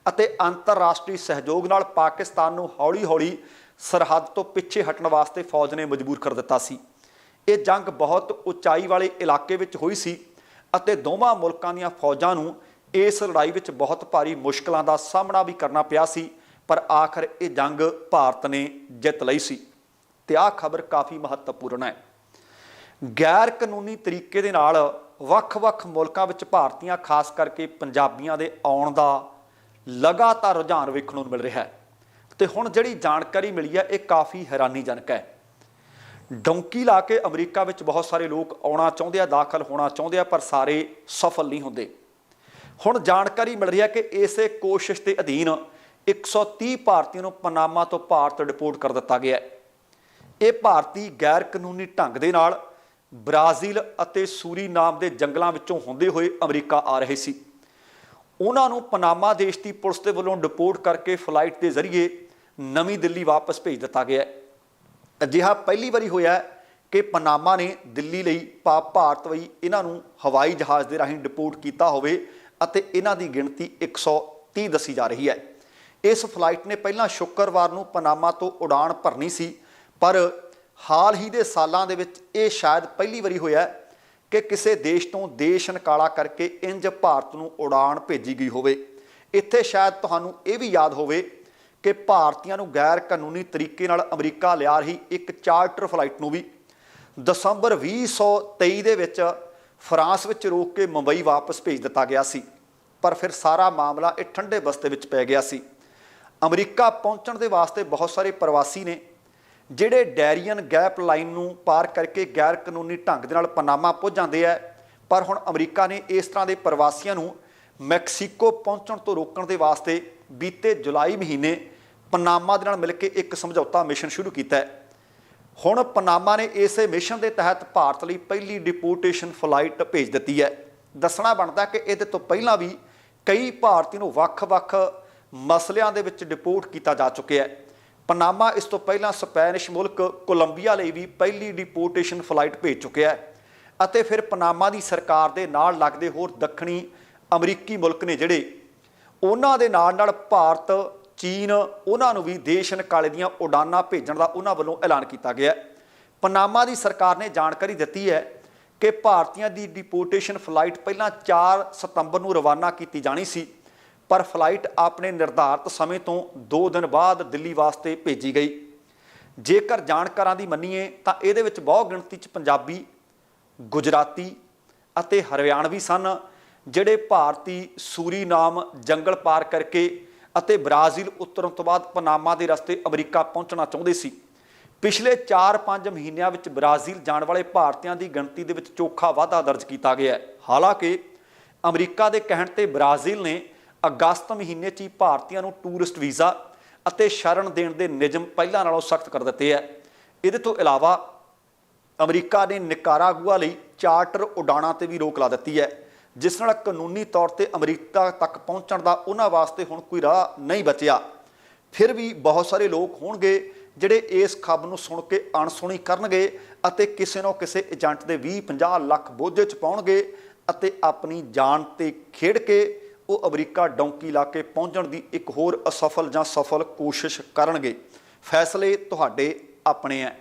ਅਤੇ ਅੰਤਰਰਾਸ਼ਟਰੀ ਸਹਿਯੋਗ ਨਾਲ ਪਾਕਿਸਤਾਨ ਨੂੰ ਹੌਲੀ-ਹੌਲੀ ਸਰਹੱਦ ਤੋਂ ਪਿੱਛੇ ਹਟਣ ਵਾਸਤੇ ਫੌਜ ਨੇ ਮਜਬੂਰ ਕਰ ਦਿੱਤਾ ਸੀ। ਇਹ ਜੰਗ ਬਹੁਤ ਉਚਾਈ ਵਾਲੇ ਇਲਾਕੇ ਵਿੱਚ ਹੋਈ ਸੀ ਅਤੇ ਦੋਵਾਂ ਮੁਲਕਾਂ ਦੀਆਂ ਫੌਜਾਂ ਨੂੰ ਇਸ ਲੜਾਈ ਵਿੱਚ ਬਹੁਤ ਭਾਰੀ ਮੁਸ਼ਕਲਾਂ ਦਾ ਸਾਹਮਣਾ ਵੀ ਕਰਨਾ ਪਿਆ ਸੀ, ਪਰ ਆਖਰ ਇਹ ਜੰਗ ਭਾਰਤ ਨੇ ਜਿੱਤ ਲਈ ਸੀ। ਤੇ ਆਹ ਖਬਰ ਕਾਫੀ ਮਹੱਤਵਪੂਰਨ ਹੈ। ਗੈਰ ਕਾਨੂੰਨੀ ਤਰੀਕੇ ਦੇ ਨਾਲ ਵੱਖ-ਵੱਖ ਮੁਲਕਾਂ ਵਿੱਚ ਭਾਰਤੀਆਂ, ਖਾਸ ਕਰਕੇ ਪੰਜਾਬੀਆਂ ਦੇ ਆਉਣ ਦਾ ਲਗਾਤਾਰ ਰੁਝਾਨ ਵੇਖਣ ਨੂੰ ਮਿਲ ਰਿਹਾ ਹੈ। ਤੇ ਹੁਣ ਜਿਹੜੀ ਜਾਣਕਾਰੀ ਮਿਲੀ ਹੈ, ਇਹ ਕਾਫੀ ਹੈਰਾਨੀਜਨਕ ਹੈ। ਡੌਂਕੀ ਲਾ ਕੇ ਅਮਰੀਕਾ ਵਿੱਚ ਬਹੁਤ ਸਾਰੇ ਲੋਕ ਆਉਣਾ ਚਾਹੁੰਦੇ ਆ, ਦਾਖਲ ਹੋਣਾ ਚਾਹੁੰਦੇ ਆ, ਪਰ ਸਾਰੇ ਸਫਲ ਨਹੀਂ ਹੁੰਦੇ। ਹੁਣ ਜਾਣਕਾਰੀ ਮਿਲ ਰਹੀ ਹੈ ਕਿ ਇਸੇ ਕੋਸ਼ਿਸ਼ ਦੇ ਅਧੀਨ 130 ਭਾਰਤੀਆਂ ਨੂੰ ਪਨਾਮਾ ਤੋਂ ਭਾਰਤ ਡਿਪੋਰਟ ਕਰ ਦਿੱਤਾ ਗਿਆ ਹੈ। ਇਹ ਭਾਰਤੀ ਗੈਰ ਕਾਨੂੰਨੀ ਢੰਗ ਦੇ ਨਾਲ ਬ੍ਰਾਜ਼ੀਲ ਅਤੇ ਸੂਰੀਨਾਮ ਦੇ ਜੰਗਲਾਂ ਵਿੱਚੋਂ ਹੁੰਦੇ ਹੋਏ ਅਮਰੀਕਾ ਆ ਰਹੇ ਸੀ। ਉਹਨਾਂ ਨੂੰ ਪਨਾਮਾ ਦੇਸ਼ ਦੀ ਪੁਲਿਸ ਦੇ ਵੱਲੋਂ ਡਿਪੋਰਟ ਕਰਕੇ ਫਲਾਈਟ ਦੇ ਜ਼ਰੀਏ ਨਵੀਂ ਦਿੱਲੀ ਵਾਪਸ ਭੇਜ ਦਿੱਤਾ ਗਿਆ ਹੈ। ਅਜਿਹਾ ਪਹਿਲੀ ਵਾਰੀ ਹੋਇਆ ਕਿ ਪਨਾਮਾ ਨੇ ਦਿੱਲੀ ਲਈ ਪਾ ਭਾਰਤ ਲਈ ਇਹਨਾਂ ਨੂੰ ਹਵਾਈ ਜਹਾਜ਼ ਦੇ ਰਾਹੀਂ ਡਿਪੋਰਟ ਕੀਤਾ ਹੋਵੇ ਅਤੇ ਇਹਨਾਂ ਦੀ ਗਿਣਤੀ 130 ਦੱਸੀ ਜਾ ਰਹੀ ਹੈ। ਇਸ ਫਲਾਈਟ ਨੇ ਪਹਿਲਾਂ ਸ਼ੁੱਕਰਵਾਰ ਨੂੰ ਪਨਾਮਾ ਤੋਂ ਉਡਾਣ ਭਰਨੀ ਸੀ, ਪਰ ਹਾਲ ਹੀ ਦੇ ਸਾਲਾਂ ਦੇ ਵਿੱਚ ਇਹ ਸ਼ਾਇਦ ਪਹਿਲੀ ਵਾਰੀ ਹੋਇਆ ਕਿ ਕਿਸੇ ਦੇਸ਼ ਤੋਂ ਦੇਸ਼ ਨਿਕਾਲਾ ਕਰਕੇ ਇੰਜ ਭਾਰਤ ਨੂੰ ਉਡਾਣ ਭੇਜੀ ਗਈ ਹੋਵੇ। ਇੱਥੇ ਸ਼ਾਇਦ ਤੁਹਾਨੂੰ ਇਹ ਵੀ ਯਾਦ ਹੋਵੇ ਕਿ ਭਾਰਤੀਆਂ ਨੂੰ ਗੈਰ ਕਾਨੂੰਨੀ ਤਰੀਕੇ ਨਾਲ ਅਮਰੀਕਾ ਲਿਆ ਰਹੀ ਇੱਕ ਚਾਰਟਰ ਫਲਾਈਟ ਨੂੰ ਵੀ। ਦਸੰਬਰ 2023 ਦੇ ਵਿੱਚ ਫਰਾਂਸ ਵਿੱਚ ਰੋਕ ਕੇ ਮੁੰਬਈ ਵਾਪਸ ਭੇਜ ਦਿੱਤਾ ਗਿਆ ਸੀ, ਪਰ ਫਿਰ ਸਾਰਾ ਮਾਮਲਾ ਇਹ ਠੰਡੇ ਬਸਤੇ ਵਿੱਚ ਪੈ ਗਿਆ ਸੀ। ਅਮਰੀਕਾ ਪਹੁੰਚਣ ਦੇ ਵਾਸਤੇ ਬਹੁਤ ਸਾਰੇ ਪ੍ਰਵਾਸੀ ਨੇ, ਜਿਹੜੇ ਡੈਰੀਅਨ ਗੈਪ ਲਾਈਨ ਨੂੰ ਪਾਰ ਕਰਕੇ ਗੈਰ ਕਾਨੂੰਨੀ ਢੰਗ ਦੇ ਨਾਲ ਪਨਾਮਾ ਪਹੁੰਚ ਜਾਂਦੇ ਆ, ਪਰ ਹੁਣ ਅਮਰੀਕਾ ਨੇ ਇਸ ਤਰ੍ਹਾਂ ਦੇ ਪ੍ਰਵਾਸੀਆਂ ਨੂੰ ਮੈਕਸੀਕੋ ਪਹੁੰਚਣ ਤੋਂ ਰੋਕਣ ਦੇ ਵਾਸਤੇ ਬੀਤੇ ਜੁਲਾਈ ਮਹੀਨੇ ਪਨਾਮਾ ਦੇ ਨਾਲ ਮਿਲ ਕੇ ਇੱਕ ਸਮਝੌਤਾ ਮਿਸ਼ਨ ਸ਼ੁਰੂ ਕੀਤਾ ਹੈ। ਹੁਣ ਪਨਾਮਾ ਨੇ ਇਸੇ ਮਿਸ਼ਨ ਦੇ ਤਹਿਤ ਭਾਰਤ ਲਈ ਪਹਿਲੀ ਡਿਪੋਰਟੇਸ਼ਨ ਫਲਾਈਟ ਭੇਜ ਦਿੱਤੀ ਹੈ। ਦੱਸਣਾ ਬਣਦਾ ਕਿ ਇਹਦੇ ਤੋਂ ਪਹਿਲਾਂ ਵੀ ਕਈ ਭਾਰਤੀ ਨੂੰ ਵੱਖ-ਵੱਖ ਮਸਲਿਆਂ ਦੇ ਵਿੱਚ ਡਿਪੋਰਟ ਕੀਤਾ ਜਾ ਚੁੱਕਿਆ ਹੈ। ਪਨਾਮਾ ਇਸ ਤੋਂ ਪਹਿਲਾਂ ਸਪੈਨਿਸ਼ ਮੁਲਕ ਕੋਲੰਬੀਆ ਲਈ ਵੀ ਪਹਿਲੀ ਡਿਪੋਰਟੇਸ਼ਨ ਫਲਾਈਟ ਭੇਜ ਚੁੱਕਿਆ ਹੈ ਅਤੇ ਫਿਰ ਪਨਾਮਾ ਦੀ ਸਰਕਾਰ ਦੇ ਨਾਲ ਲੱਗਦੇ ਹੋਰ ਦੱਖਣੀ ਅਮਰੀਕੀ ਮੁਲਕ ਨੇ ਜਿਹੜੇ ਉਹਨਾਂ ਦੇ ਨਾਲ ਨਾਲ ਭਾਰਤ, ਚੀਨ, ਉਹਨਾਂ ਨੂੰ ਵੀ ਦੇਸ਼ ਨਿਕਾਲੇ ਦੀਆਂ ਉਡਾਨਾਂ ਭੇਜਣ ਦਾ ਉਹਨਾਂ ਵੱਲੋਂ ਐਲਾਨ ਕੀਤਾ ਗਿਆ ਪਨਾਮਾ ਦੀ ਸਰਕਾਰ ਨੇ ਜਾਣਕਾਰੀ ਦਿੱਤੀ ਹੈ ਕਿ ਭਾਰਤੀਆਂ ਦੀ ਡਿਪੋਰਟੇਸ਼ਨ ਫਲਾਈਟ ਪਹਿਲਾਂ 4 ਸਤੰਬਰ ਨੂੰ ਰਵਾਨਾ ਕੀਤੀ ਜਾਣੀ ਸੀ, ਪਰ ਫਲਾਈਟ ਆਪਣੇ ਨਿਰਧਾਰਤ ਸਮੇਂ ਤੋਂ 2 ਦਿਨ ਬਾਅਦ ਦਿੱਲੀ ਵਾਸਤੇ ਭੇਜੀ ਗਈ। ਜੇਕਰ ਜਾਣਕਾਰਾਂ ਦੀ ਮੰਨੀਏ ਤਾਂ ਇਹਦੇ ਵਿੱਚ ਬਹੁ ਗਿਣਤੀ 'ਚ ਪੰਜਾਬੀ, ਗੁਜਰਾਤੀ ਅਤੇ ਹਰਿਆਣਵੀ ਸਨ। ਜਿਹੜੇ ਭਾਰਤੀ ਸੂਰੀਨਾਮ ਜੰਗਲ ਪਾਰ ਕਰਕੇ ਅਤੇ ਬ੍ਰਾਜ਼ੀਲ ਉਤਰਨ ਤੋਂ ਬਾਅਦ ਪਨਾਮਾ ਦੇ ਰਸਤੇ ਅਮਰੀਕਾ ਪਹੁੰਚਣਾ ਚਾਹੁੰਦੇ ਸੀ। ਪਿਛਲੇ 4-5 ਮਹੀਨਿਆਂ ਵਿੱਚ ਬ੍ਰਾਜ਼ੀਲ ਜਾਣ ਵਾਲੇ ਭਾਰਤੀਆਂ ਦੀ ਗਿਣਤੀ ਦੇ ਵਿੱਚ ਚੋਖਾ ਵਾਧਾ ਦਰਜ ਕੀਤਾ ਗਿਆ ਹੈ। ਹਾਲਾਂਕਿ, ਅਮਰੀਕਾ ਦੇ ਕਹਿਣ ਤੇ ਬ੍ਰਾਜ਼ੀਲ ਨੇ ਅਗਸਤ ਮਹੀਨੇ 'ਚ ਹੀ ਭਾਰਤੀਆਂ ਨੂੰ ਟੂਰਿਸਟ ਵੀਜ਼ਾ ਅਤੇ ਸ਼ਰਨ ਦੇਣ ਦੇ ਨਿਯਮ ਪਹਿਲਾਂ ਨਾਲੋਂ ਸਖਤ ਕਰ ਦਿੱਤੇ ਹੈ। ਇਹਦੇ ਤੋਂ ਇਲਾਵਾ ਅਮਰੀਕਾ ਨੇ ਨਿਕਾਰਾਗੁਆ ਲਈ ਚਾਰਟਰ ਉਡਾਣਾਂ ਤੇ ਵੀ ਰੋਕ ਲਾ ਦਿੱਤੀ ਹੈ। ਜਿਸ ਨਾਲ ਕਾਨੂੰਨੀ ਤੌਰ ਤੇ ਅਮਰੀਕਾ ਤੱਕ ਪਹੁੰਚਣ ਦਾ ਉਹਨਾਂ ਵਾਸਤੇ ਹੁਣ ਕੋਈ ਰਾਹ ਨਹੀਂ ਬਚਿਆ। ਫਿਰ ਵੀ ਬਹੁਤ ਸਾਰੇ ਲੋਕ ਹੋਣਗੇ ਜਿਹੜੇ ਇਸ ਖਬਰ ਨੂੰ ਸੁਣ ਕੇ ਅਣਸੁਣੀ ਕਰਨਗੇ ਅਤੇ ਕਿਸੇ ਨਾ ਕਿਸੇ ਏਜੰਟ ਦੇ 20-50 ਲੱਖ ਬੋਝੇ ਚ ਪਾਉਣਗੇ ਅਤੇ ਆਪਣੀ ਜਾਨ ਤੇ ਖੇਡ ਕੇ ਉਹ ਅਮਰੀਕਾ ਡੌਂਕੀ ਲਾ ਕੇ ਪਹੁੰਚਣ ਦੀ ਇੱਕ ਹੋਰ ਅਸਫਲ ਜਾਂ ਸਫਲ ਕੋਸ਼ਿਸ਼ ਕਰਨਗੇ। ਫੈਸਲੇ ਤੁਹਾਡੇ ਆਪਣੇ ਹੈ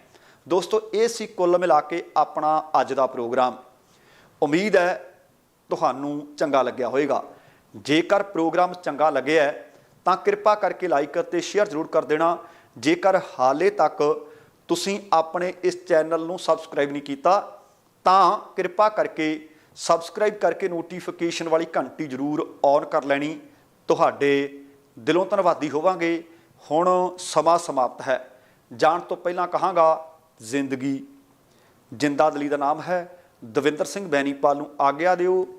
ਦੋਸਤੋ, ਇਹ ਸੀ ਕੁੱਲ ਮਿਲਾ ਕੇ ਆਪਣਾ ਅੱਜ ਦਾ ਪ੍ਰੋਗਰਾਮ। ਉਮੀਦ ਹੈ ਤੁਹਾਨੂੰ ਚੰਗਾ ਲੱਗਿਆ ਹੋਵੇਗਾ ਜੇਕਰ ਪ੍ਰੋਗਰਾਮ ਚੰਗਾ ਲੱਗਿਆ ਤਾਂ ਕਿਰਪਾ ਕਰਕੇ ਲਾਈਕ ਅਤੇ ਸ਼ੇਅਰ ਜ਼ਰੂਰ ਕਰ ਦੇਣਾ। ਜੇਕਰ ਹਾਲੇ ਤੱਕ ਤੁਸੀਂ ਆਪਣੇ ਇਸ ਚੈਨਲ ਨੂੰ ਸਬਸਕ੍ਰਾਈਬ ਨਹੀਂ ਕੀਤਾ, ਤਾਂ ਕਿਰਪਾ ਕਰਕੇ ਸਬਸਕ੍ਰਾਈਬ ਕਰਕੇ ਨੋਟੀਫਿਕੇਸ਼ਨ ਵਾਲੀ ਘੰਟੀ ਜ਼ਰੂਰ ਔਨ ਕਰ ਲੈਣੀ। ਤੁਹਾਡੇ ਦਿਲੋਂ ਧੰਨਵਾਦੀ ਹੋਵਾਂਗੇ। ਹੁਣ ਸਮਾਂ ਸਮਾਪਤ ਹੈ। ਜਾਣ ਤੋਂ ਪਹਿਲਾਂ ਕਹਾਂਗਾ, ਜ਼ਿੰਦਗੀ। ਜਿੰਦਾ ਦਲੀ ਦਾ ਨਾਮ ਹੈ। ਦਵਿੰਦਰ ਸਿੰਘ ਬੈਨੀਪਾਲ ਨੂੰ ਆਗਿਆ ਦਿਓ।